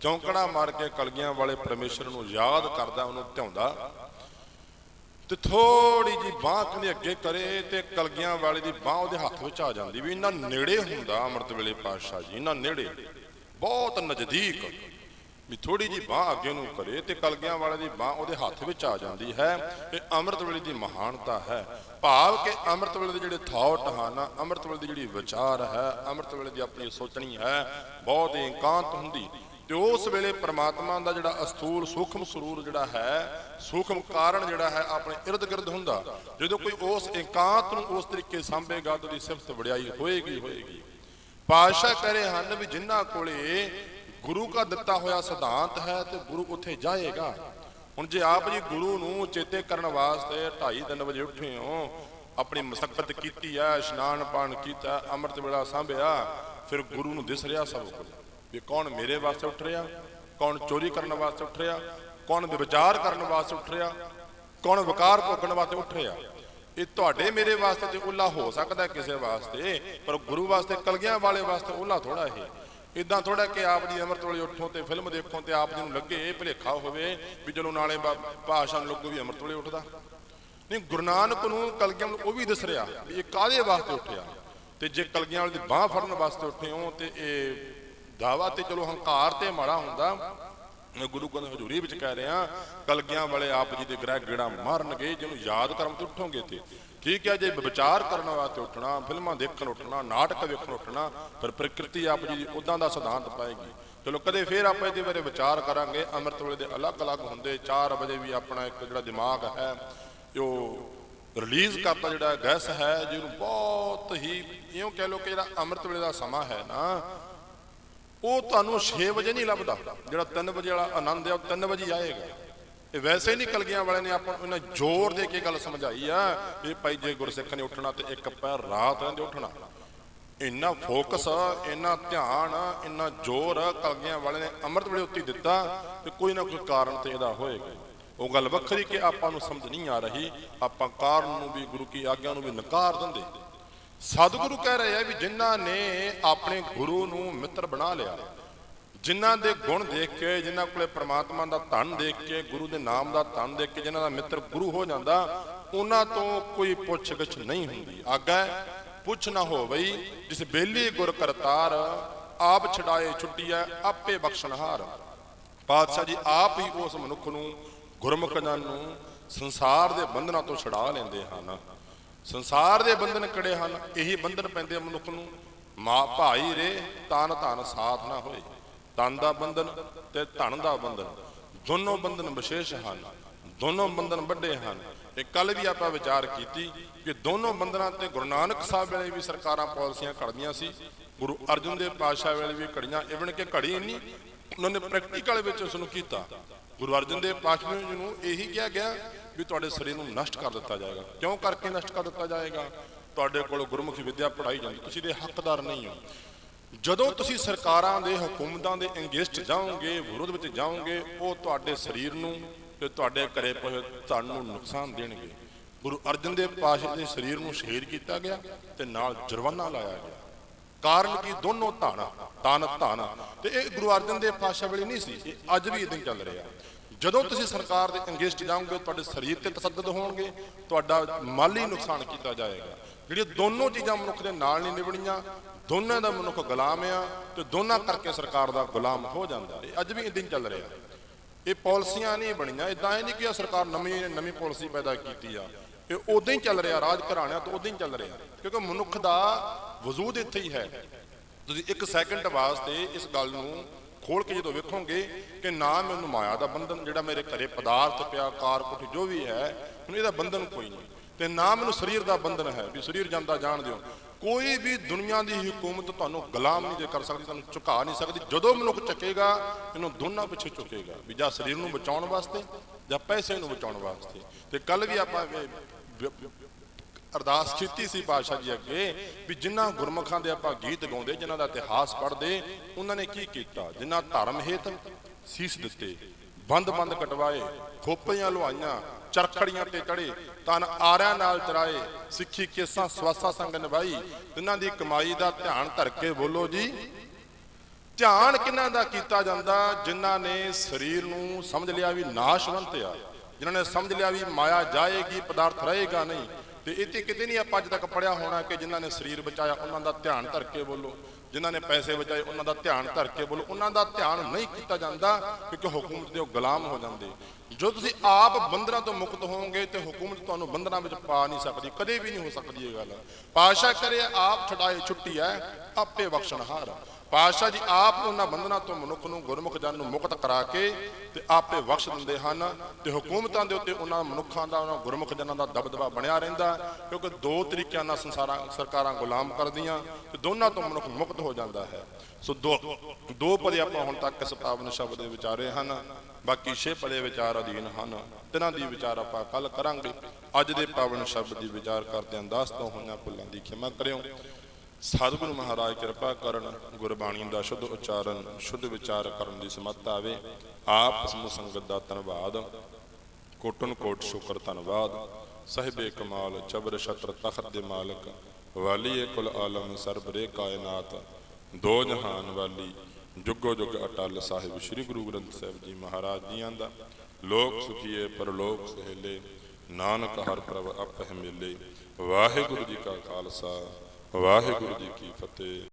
ਚੌਂਕੜਾ ਮਾਰ ਕੇ ਕਲਗੀਆਂ ਵਾਲੇ ਪਰਮੇਸ਼ਰ ਨੂੰ ਯਾਦ ਕਰਦਾ, ਉਹਨੂੰ ਧਿਆਉਂਦਾ। ਤੇ ਥੋੜੀ ਜੀ ਬਾਹ ਕਹਿੰਦੇ ਅੱਗੇ ਕਰੇ ਤੇ ਕਲਗੀਆਂ ਵਾਲੇ ਦੀ ਬਾਹ ਉਹਦੇ ਹੱਥ ਵਿੱਚ ਆ ਜਾਂਦੀ ਵੀ ਇਹਨਾਂ ਨੇੜੇ ਹੁੰਦਾ ਅੰਮ੍ਰਿਤ ਵੇਲੇ ਪਾਤਸ਼ਾਹ ਜੀ ਇਹਨਾਂ ਨੇੜੇ। ਬਹੁਤ ਨਜ਼ਦੀਕ। ਵੀ ਥੋੜੀ ਜੀ ਬਾਹ ਅੱਗੇ ਨੂੰ ਕਰੇ ਤੇ ਕਲਗਿਆਂ ਵਾਲੇ ਦੀ ਬਾਹ ਉਹਦੇ ਹੱਥ ਵਿੱਚ ਆ ਜਾਂਦੀ ਹੈ। ਇਹ ਅੰਮ੍ਰਿਤ ਵੇਲੇ ਦੀ ਮਹਾਨਤਾ ਹੈ। ਭਾਵ ਕਿ ਅੰਮ੍ਰਿਤ ਵੇਲੇ ਦੇ ਜਿਹੜੇ ਥਾਟ ਹਨ, ਅੰਮ੍ਰਿਤ ਵੇਲੇ ਦੀ ਜਿਹੜੀ ਵਿਚਾਰ ਹੈ, ਅੰਮ੍ਰਿਤ ਵੇਲੇ ਦੀ ਆਪਣੀ ਸੋਚਣੀ ਹੈ, ਬਹੁਤ ਹੀ ਇਕਾਂਤ ਹੁੰਦੀ। ਤੇ ਉਸ ਵੇਲੇ ਪ੍ਰਮਾਤਮਾ ਦਾ ਜਿਹੜਾ ਅਸਥੂਲ ਸੂਖਮ ਸਰੂਰ ਜਿਹੜਾ ਹੈ, ਸੂਖਮ ਕਾਰਨ ਜਿਹੜਾ ਹੈ, ਆਪਣੇ ਇਰਦ ਗਿਰਦ ਹੁੰਦਾ। ਜਦੋਂ ਕੋਈ ਉਸ ਇਕਾਂਤ ਨੂੰ ਉਸ ਤਰੀਕੇ ਸਾਂਭੇਗਾ ਤਾਂ ਉਹਦੀ ਸਿਫਤ ਵਡਿਆਈ ਹੋਏਗੀ ਹੋਏਗੀ। ਪਾਤਸ਼ਾਹ ਕਹਿ ਰਹੇ ਹਨ ਵੀ ਜਿਨ੍ਹਾਂ ਕੋਲੇ ਗੁਰੂ ਦਾ ਦਿੱਤਾ ਹੋਇਆ ਸਿਧਾਂਤ ਹੈ ਤੇ ਗੁਰੂ ਉੱਥੇ ਜਾਏਗਾ। ਹੁਣ ਜੇ ਆਪ ਜੀ ਗੁਰੂ ਨੂੰ ਚੇਤੇ ਕਰਨ ਵਾਸਤੇ 2:30 ਤਿੰਨ ਵਜੇ ਉੱਠੇ ਹੋ, ਆਪਣੀ ਮਸਕਤ ਕੀਤੀ ਹੈ, ਇਸ਼ਨਾਨ ਪਾਣ ਕੀਤਾ, ਅੰਮ੍ਰਿਤ ਵੇਲਾ ਸਾਂਭਿਆ, ਫਿਰ ਗੁਰੂ ਨੂੰ ਦਿਸ ਰਿਹਾ ਸਭ ਕੁਝ। ਵੀ ਕੌਣ ਮੇਰੇ ਵਾਸਤੇ ਉੱਠ ਰਿਹਾ? ਕੌਣ ਚੋਰੀ ਕਰਨ ਵਾਸਤੇ ਉੱਠ ਰਿਹਾ? ਕੌਣ ਵਿਚਾਰ ਕਰਨ ਵਾਸਤੇ ਉੱਠ ਰਿਹਾ? ਕੌਣ ਵਿਕਾਰ ਭੋਗਣ ਵਾਸਤੇ ਉੱਠ ਰਿਹਾ? ਇਹ ਤੁਹਾਡੇ ਮੇਰੇ ਵਾਸਤੇ ਤੇ ਉੱਲਾ ਹੋ ਸਕਦਾ ਕਿਸੇ ਵਾਸਤੇ, ਪਰ ਗੁਰੂ ਵਾਸਤੇ, ਕਲਗਿਆਂ ਵਾਲੇ ਵਾਸਤੇ ਉੱਲਾ ਥੋੜਾ ਇਹ। ਇਦਾਂ ਥੋੜਾ ਕਿ ਆਪ ਜੀ ਅੰਮ੍ਰਿਤ ਵੇਲੇ ਉੱਠੋ ਤੇ ਫਿਲਮ ਦੇਖੋ ਤੇ ਆਪ ਜੀ ਨੂੰ ਲੱਗੇ ਇਹ ਭੁਲੇਖਾ ਹੋਵੇ ਵੀ ਚਲੋ ਨਾਲੇ ਭਾਸ਼ਾ ਨੂੰ ਲੱਗੂ ਵੀ ਅੰਮ੍ਰਿਤ ਵੇਲੇ ਉੱਠਦਾ। ਨਹੀਂ, ਗੁਰੂ ਨਾਨਕ ਨੂੰ ਕਲਗੀਆਂ ਨੂੰ ਉਹ ਵੀ ਦਿਸ ਰਿਹਾ ਵੀ ਇਹ ਕਾਹਦੇ ਵਾਸਤੇ ਉੱਠਿਆ? ਤੇ ਜੇ ਕਲਗੀਆਂ ਵਾਲੇ ਦੀ ਬਾਹ ਫੜਨ ਵਾਸਤੇ ਉੱਠੇ ਹੋ ਤੇ ਇਹ ਦਾਵਾ ਤੇ ਚਲੋ ਹੰਕਾਰ ਤੇ ਮਾੜਾ ਹੁੰਦਾ। ਮੈਂ ਗੁਰੂ ਗ੍ਰੰਥ ਹਜ਼ੂਰੀ ਵਿੱਚ ਕਹਿ ਰਿਹਾ, ਕਲਗੀਆਂ ਵਾਲੇ ਆਪ ਜੀ ਦੇ ਗ੍ਰਹਿ ਗੇੜਾ ਮਾਰਨਗੇ, ਜਿਹਨੂੰ ਯਾਦ ਕਰਨ ਤੇ ਉੱਠੋਗੇ ਤੇ। ਠੀਕ ਹੈ ਜੇ ਵਿਚਾਰ ਕਰਨ ਵਾਸਤੇ ਉੱਠਣਾ, ਫਿਲਮਾਂ ਦੇਖਣ ਉੱਠਣਾ, ਨਾਟਕ ਵੇਖਣ ਉੱਠਣਾ, ਫਿਰ ਪ੍ਰਕਿਰਤੀ ਆਪ ਜੀ ਦੀ ਉਦਾਂ ਦਾ ਸਿਧਾਂਤ ਪਾਏਗੀ। ਚਲੋ ਕਦੇ ਫੇਰ ਆਪਾਂ ਇਹਦੇ ਬਾਰੇ ਵਿਚਾਰ ਕਰਾਂਗੇ। ਅੰਮ੍ਰਿਤ ਵੇਲੇ ਦੇ ਅਲੱਗ-ਅਲੱਗ ਹੁੰਦੇ 4 ਵਜੇ ਵੀ ਆਪਣਾ ਇੱਕ ਜਿਹੜਾ ਦਿਮਾਗ ਹੈ ਉਹ ਰਿਲੀਜ਼ ਕਰਦਾ ਜਿਹੜਾ ਗੈਸ ਹੈ, ਜਿਹਨੂੰ ਬਹੁਤ ਹੀ ਇਉਂ ਕਹਿ ਲਓ ਕਿ ਜਿਹੜਾ ਅੰਮ੍ਰਿਤ ਵੇਲੇ ਦਾ ਸਮਾਂ ਹੈ ਨਾ, ਉਹ ਤੁਹਾਨੂੰ 6 ਵਜੇ ਨਹੀਂ ਲੱਭਦਾ। ਜਿਹੜਾ 3 ਵਜੇ ਵਾਲਾ ਆਨੰਦ ਹੈ, ਉਹ 3 ਵਜੇ ਆਏਗਾ। ਇਹ ਵੈਸੇ ਨਹੀਂ ਕਲਗੀਆਂ ਵਾਲਿਆਂ ਨੇ ਆਪਾਂ ਨੂੰ ਇਹਨਾਂ ਜ਼ੋਰ ਦੇ ਕੇ ਗੱਲ ਸਮਝਾਈ ਆ ਵੀ ਭਾਈ ਜੇ ਗੁਰਸਿੱਖ ਨੇ ਉੱਠਣਾ ਤੇ ਇੱਕ ਪੈਰ ਰਾਤ ਰਹਿੰਦੇ ਉੱਠਣਾ। ਇੰਨਾ ਫੋਕਸ, ਇੰਨਾ ਧਿਆਨ, ਇੰਨਾ ਜ਼ੋਰ ਕਲਗੀਆਂ ਵਾਲਿਆਂ ਨੇ ਅੰਮ੍ਰਿਤ ਵੇਲੇ ਉੱਤੇ ਦਿੱਤਾ ਤੇ ਕੋਈ ਨਾ ਕੋਈ ਕਾਰਨ ਤੇ ਇਹਦਾ ਹੋਏਗਾ। ਉਹ ਗੱਲ ਵੱਖਰੀ ਕਿ ਆਪਾਂ ਨੂੰ ਸਮਝ ਨਹੀਂ ਆ ਰਹੀ, ਆਪਾਂ ਕਾਰਨ ਨੂੰ ਵੀ, ਗੁਰੂ ਕੀ ਆਗਿਆ ਨੂੰ ਵੀ ਨਕਾਰ ਦਿੰਦੇ। ਸਤਿਗੁਰੂ ਕਹਿ ਰਹੇ ਆ ਵੀ ਜਿਨ੍ਹਾਂ ਨੇ ਆਪਣੇ ਗੁਰੂ ਨੂੰ ਮਿੱਤਰ ਬਣਾ ਲਿਆ ਜਿਨ੍ਹਾਂ ਦੇ ਗੁਣ ਦੇਖ ਕੇ, ਜਿਨ੍ਹਾਂ ਕੋਲੇ ਪ੍ਰਮਾਤਮਾ ਦਾ ਧਨ ਦੇਖ ਕੇ, ਗੁਰੂ ਦੇ ਨਾਮ ਦਾ ਧਨ ਦੇਖ ਕੇ, ਜਿਨ੍ਹਾਂ ਦਾ ਮਿੱਤਰ ਗੁਰੂ ਹੋ ਜਾਂਦਾ, ਉਹਨਾਂ ਤੋਂ ਕੋਈ ਪੁੱਛਗਿੱਛ ਨਹੀਂ ਹੁੰਦੀ। ਆਗਾ ਪੁੱਛ ਨਾ ਹੋ ਬਈ, ਜਿਸ ਬੇਲੀ ਗੁਰ ਕਰਤਾਰ ਆਪ ਛਡਾਏ ਛੁੱਟੀਐ ਆਪੇ ਬਖਸ਼ਣਹਾਰ ਪਾਤਸ਼ਾਹ ਜੀ ਆਪ ਹੀ ਉਸ ਮਨੁੱਖ ਨੂੰ, ਗੁਰਮੁਖ ਜਨ ਨੂੰ ਸੰਸਾਰ ਦੇ ਬੰਧਨਾਂ ਤੋਂ ਛਡਾ ਲੈਂਦੇ ਹਨ। ਸੰਸਾਰ ਦੇ ਬੰਧਨ ਕਿਹੜੇ ਹਨ? ਇਹੀ ਬੰਧਨ ਪੈਂਦੇ ਮਨੁੱਖ ਨੂੰ। ਮਾ ਭਾਈ ਰੇ, ਤਨ ਧਨ ਸਾਥ ਨਾ ਹੋਏ। ਤਨ ਦਾ ਬੰਧਨ ਤੇ ਧਨ ਦਾ ਬੰਧਨ। ਦੋਨੋਂ ਬੰਧਨ ਵਿਸ਼ੇਸ਼ ਹਨ, ਦੋਨੋਂ ਬੰਧਨ ਵੱਡੇ ਹਨ। ਇਹ ਕੱਲ ਵੀ ਆਪਾਂ ਵਿਚਾਰ ਕੀਤੀ ਕਿ ਦੋਨੋਂ ਬੰਧਨਾਂ ਤੇ ਗੁਰੂ ਨਾਨਕ ਸਾਹਿਬ ਵੇਲੇ ਵੀ ਸਰਕਾਰਾਂ ਪਾਲਿਸੀਆਂ ਘੜਦੀਆਂ ਸੀ, ਗੁਰੂ ਅਰਜਨ ਦੇਵ ਪਾਤਸ਼ਾਹ ਵੇਲੇ ਵੀ ਘੜੀਆਂ ਇਵਨ ਕਿ ਘੜੀ ਨਹੀਂ ਉਹਨਾਂ ਨੇ ਪ੍ਰੈਕਟੀਕਲ ਵਿੱਚ ਉਸ ਨੂੰ ਕੀਤਾ। ਗੁਰੂ ਅਰਜਨ ਦੇਵ ਪਾਤਸ਼ਾਹ ਜੀ ਨੂੰ ਇਹੀ ਕਿਹਾ ਗਿਆ ਵੀ ਤੁਹਾਡੇ ਸਰੀਰ ਨੂੰ ਨਸ਼ਟ ਕਰ ਦਿੱਤਾ ਜਾਏਗਾ। ਕਿਉਂ ਕਰਕੇ ਨਸ਼ਟ ਕਰ ਦਿੱਤਾ ਜਾਏਗਾ? ਤੁਹਾਡੇ ਕੋਲ ਗੁਰਮੁਖੀ ਵਿੱਦਿਆ ਪੜਾਈ ਜਾਂਦੀ, ਤੁਸੀਂ ਦੇ ਹੱਕਦਾਰ ਨਹੀਂ ਹੋ। ਜਦੋਂ ਤੁਸੀਂ ਸਰਕਾਰਾਂ ਦੇ ਹੁਕੂਮਤਾਂ ਦੇ ਅੰਗੇਸਟ ਜਾਓਗੇ, ਵਿਰੋਧ ਵਿੱਚ ਜਾਓਗੇ, ਉਹ ਤੁਹਾਡੇ ਸਰੀਰ ਨੂੰ ਤੇ ਤੁਹਾਡੇ ਘਰੇ ਪਏ ਧਨ ਨੂੰ ਨੁਕਸਾਨ ਦੇਣਗੇ। ਗੁਰੂ ਅਰਜਨ ਦੇਵ ਪਾਤਸ਼ਾਹ ਦੇ ਸਰੀਰ ਨੂੰ ਸ਼ਹੀਦ ਕੀਤਾ ਗਿਆ ਤੇ ਨਾਲ ਜੁਰਮਾਨਾ ਲਾਇਆ ਗਿਆ। ਕਾਰਨ ਕੀ? ਦੋਨੋਂ ਧਾਨਾ ਤਨ ਧਨ ਤੇ ਇਹ ਗੁਰੂ ਅਰਜਨ ਦੇਵ ਪਾਤਸ਼ਾਹ ਵੇਲੇ ਨਹੀਂ ਸੀ, ਇਹ ਅੱਜ ਵੀ ਇਦਾਂ ਹੀ ਚੱਲ ਰਿਹਾ। ਜਦੋਂ ਤੁਸੀਂ ਸਰਕਾਰ ਦੇ ਅੰਗੇਸਟ ਜਾਓਗੇ, ਤੁਹਾਡੇ ਸਰੀਰ ਤੇ ਤਸੱਦਦ ਹੋਣਗੇ, ਤੁਹਾਡਾ ਮਾਲੀ ਨੁਕਸਾਨ ਕੀਤਾ ਜਾਏਗਾ। ਜਿਹੜੀਆਂ ਦੋਨੋਂ ਚੀਜ਼ਾਂ ਮਨੁੱਖ ਦੇ ਨਾਲ ਨਹੀਂ ਨਿਭਣੀਆਂ ਦੋਨਾਂ ਦਾ ਮਨੁੱਖ ਗੁਲਾਮ ਆ ਤੇ ਦੋਨਾਂ ਕਰਕੇ ਸਰਕਾਰ ਦਾ ਗੁਲਾਮ ਹੋ ਜਾਂਦਾ ਇਹ ਅੱਜ ਵੀ ਇਦਾਂ ਹੀ ਚੱਲ ਰਿਹਾ ਇਹ ਪਾਲਿਸੀਆਂ ਨਹੀਂ ਬਣੀਆਂ ਇਦਾਂ ਇਹ ਨਹੀਂ ਕਿ ਸਰਕਾਰ ਨਵੀਂ ਨਵੀਂ ਪਾਲਿਸੀ ਪੈਦਾ ਕੀਤੀ ਆ। ਇਹ ਉਦਾਂ ਹੀ ਚੱਲ ਰਿਹਾ, ਰਾਜ ਘਰਾਣਿਆਂ ਤੋਂ ਉਦਾਂ ਹੀ ਚੱਲ ਰਿਹਾ। ਕਿਉਂਕਿ ਮਨੁੱਖ ਦਾ ਵਜੂਦ ਇੱਥੇ ਹੀ ਹੈ। ਤੁਸੀਂ ਇੱਕ ਸੈਕਿੰਡ ਵਾਸਤੇ ਇਸ ਗੱਲ ਨੂੰ ਖੋਲ ਕੇ ਜਦੋਂ ਵੇਖੋਗੇ ਕਿ ਨਾ ਮੈਨੂੰ ਮਾਇਆ ਦਾ ਬੰਧਨ, ਜਿਹੜਾ ਮੇਰੇ ਘਰੇ ਪਦਾਰਥ ਪਿਆ, ਕਾਰ, ਕੁਠ, ਜੋ ਵੀ ਹੈ ਹੁਣ ਇਹਦਾ ਬੰਧਨ ਕੋਈ ਨਹੀਂ। ਤੇ ਨਾ ਮੈਨੂੰ ਸਰੀਰ ਦਾ ਬੰਧਨ ਹੈ ਵੀ ਸਰੀਰ ਜਾਂਦਾ, ਜਾਣ ਦਿਓ। ਕੋਈ ਵੀ ਦੁਨੀਆ ਦੀ ਹਕੂਮਤ ਤੁਹਾਨੂੰ ਗੁਲਾਮ ਨਹੀਂ ਜੇ ਕਰ ਸਕਦੀ, ਤੁਹਾਨੂੰ ਝੁਕਾ ਨਹੀਂ ਸਕਦੀ। ਜਦੋਂ ਮਨੁੱਖ ਚੱਕੇਗਾ ਇਹਨੂੰ ਦੋਨਾਂ ਪਿੱਛੇ ਝੁਕੇਗਾ ਵੀ ਜਾਂ ਸਰੀਰ ਨੂੰ ਬਚਾਉਣ ਵਾਸਤੇ ਜਾਂ ਪੈਸੇ ਨੂੰ ਬਚਾਉਣ ਵਾਸਤੇ। ਤੇ ਕੱਲ ਵੀ ਆਪਾਂ ਅਰਦਾਸ ਕੀਤੀ ਸੀ ਪਾਤਸ਼ਾਹ ਜੀ ਅੱਗੇ ਵੀ ਜਿਨ੍ਹਾਂ ਗੁਰਮੁਖਾਂ ਦੇ ਆਪਾਂ ਗੀਤ ਗਾਉਂਦੇ, ਜਿਨ੍ਹਾਂ ਦਾ ਇਤਿਹਾਸ ਪੜ੍ਹਦੇ, ਉਹਨਾਂ ਨੇ ਕੀ ਕੀਤਾ? ਜਿਨ੍ਹਾਂ ਧਰਮ ਹੇਤ ਸੀਸ ਦਿੱਤੇ ਬੰਦ ਬੰਦ ਕਟਵਾਏ, ਖੋਪੀਆਂ ਲੁਹਾਈਆਂ, ਚਰਖੜੀਆਂ ਤੇ ਚੜੇ ਤਨ ਆਰਿਆਂ ਨਾਲ ਚਰਾਏ, ਸਿੱਖੀ ਕੇਸਾਂ ਸਵਾਸਾ ਸੰਗ ਨਿਭਾਈ ਇਹਨਾਂ ਦੀ ਕਮਾਈ ਦਾ ਧਿਆਨ ਧਰ ਕੇ ਬੋਲੋ ਜੀ। ਧਿਆਨ ਕਿਹਨਾਂ ਦਾ ਕੀਤਾ ਜਾਂਦਾ? ਜਿਨ੍ਹਾਂ ਨੇ ਸਰੀਰ ਨੂੰ ਸਮਝ ਲਿਆ ਵੀ ਨਾਸ਼ਵੰਤ ਆ, ਜਿਨ੍ਹਾਂ ਨੇ ਸਮਝ ਲਿਆ ਵੀ ਮਾਇਆ ਜਾਏਗੀ, ਪਦਾਰਥ ਰਹੇਗਾ ਨਹੀਂ, ਤੇ ਇੱਥੇ ਕਿਤੇ ਨਹੀਂ ਆਪਾਂ ਅੱਜ ਤੱਕ ਪੜਿਆ ਹੋਣਾ ਕਿ ਜਿਨ੍ਹਾਂ ਨੇ ਸਰੀਰ ਬਚਾਇਆ, ਉਹਨਾਂ ਦਾ ਧਿਆਨ ਧਰ ਕੇ ਬੋਲੋ। ਜਿਨ੍ਹਾਂ ਨੇ ਪੈਸੇ ਬਚਾਏ, ਉਹਨਾਂ ਦਾ ਧਿਆਨ ਧਰ ਕੇ ਬੋਲੋ। ਉਹਨਾਂ ਦਾ ਧਿਆਨ ਨਹੀਂ ਕੀਤਾ ਜਾਂਦਾ ਕਿਉਂਕਿ ਹਕੂਮਤ ਦੇ ਉਹ ਗੁਲਾਮ ਹੋ ਜਾਂਦੇ। ਜੋ ਤੁਸੀਂ ਆਪ ਬੰਦਰਾਂ ਤੋਂ ਮੁਕਤ ਹੋਵੋਗੇ ਤੇ ਹਕੂਮਤ ਤੁਹਾਨੂੰ ਬੰਦਰਾਂ ਵਿੱਚ ਪਾ ਨਹੀਂ ਸਕਦੀ, ਕਦੇ ਵੀ ਨਹੀਂ ਹੋ ਸਕਦੀ ਇਹ ਗੱਲ। ਪਾਸ਼ਾ ਕਰੇ, ਆਪ ਛਡਾਏ, ਛੁੱਟੀ ਹੈ, ਆਪੇ ਬਖਸ਼ਣਹਾਰ। ਪਾਤਸ਼ਾਹ ਜੀ ਆਪ ਉਹਨਾਂ ਬੰਧਨਾਂ ਤੋਂ ਮਨੁੱਖ ਨੂੰ ਗੁਰਮੁਖ ਜਨ ਨੂੰ ਮੁਕਤ ਕਰਾ ਕੇ ਤੇ ਆਪੇ ਬਖਸ਼ ਦਿੰਦੇ ਹਨ ਤੇ ਹਕੂਮਤਾਂ ਦੇ ਉੱਤੇ ਉਹਨਾਂ ਮਨੁੱਖਾਂ ਦਾ, ਉਹਨਾਂ ਗੁਰਮੁਖ ਜਨਾਂ ਦਾ ਦਬਦਬਾ ਬਣਿਆ ਰਹਿੰਦਾ ਕਿਉਂਕਿ ਦੋ ਤਰੀਕਿਆਂ ਨਾਲ ਸੰਸਾਰਾਂ, ਸਰਕਾਰਾਂ ਗੁਲਾਮ ਕਰਦੀਆਂ ਤੇ ਦੋਨਾਂ ਤੋਂ ਮਨੁੱਖ ਮੁਕਤ ਹੋ ਜਾਂਦਾ ਹੈ। ਸੋ ਦੋ ਦੋ ਪਦੇ ਆਪਾਂ ਹੁਣ ਤੱਕ ਇਸ ਪਾਵਨ ਸ਼ਬਦ ਦੇ ਵਿਚਾਰੇ ਹਨ, ਬਾਕੀ ਛੇ ਪਦੇ ਵਿਚਾਰ ਅਧੀਨ ਹਨ। ਤਿਨਾਂ ਦੀ ਵਿਚਾਰ ਆਪਾਂ ਕੱਲ ਕਰਾਂਗੇ। ਅੱਜ ਦੇ ਪਾਵਨ ਸ਼ਬਦ ਦੀ ਵਿਚਾਰ ਕਰਦਿਆਂ ਦਾਸ ਤੋਂ ਹੋਈਆਂ ਭੁੱਲਾਂ ਦੀ ਖਿਮਾ ਕਰਿਓ। ਸਤਿਗੁਰੂ ਮਹਾਰਾਜ ਕਿਰਪਾ ਕਰਨ, ਗੁਰਬਾਣੀ ਦਾ ਸ਼ੁੱਧ ਉਚਾਰਨ, ਸ਼ੁੱਧ ਵਿਚਾਰ ਕਰਨ ਦੀ ਸਮੱਤ ਆਵੇ। ਆਪ ਸਮੂਹ ਸੰਗਤ ਦਾ ਧੰਨਵਾਦ। ਕੋਟਨ ਕੋਟ ਸ਼ੁਕਰ ਧੰਨਵਾਦ। ਸਾਹਿਬੇ ਕਮਾਲ, ਚਬਰ ਸ਼ਤਰ ਤਖਤ ਦੇ ਮਾਲਕ, ਵਾਲੀਏ ਕੁਲ ਆਲਮ ਸਰਬਰੇ ਕਾਇਨਾਤ। ਦੋ ਜਹਾਨ ਵਾਲੀ, ਜੁਗੋ ਜੁਗ ਅਟਲ ਸਾਹਿਬ, ਸ੍ਰੀ ਗੁਰੂ ਗ੍ਰੰਥ ਸਾਹਿਬ ਜੀ ਮਹਾਰਾਜ ਜੀਆਂ ਦਾ। ਲੋਕ ਸੁਖੀਏ, ਪਰਲੋਕ ਸੁਹੇਲੇ, ਨਾਨਕ ਹਰ ਪ੍ਰਭ ਆਪਹਿ ਮਿਲੇ। ਵਾਹਿਗੁਰੂ ਜੀ ਕਾ ਖਾਲਸਾ। ਵਾਹਿਗੁਰੂ ਜੀ ਕੀ ਫਤਿਹ।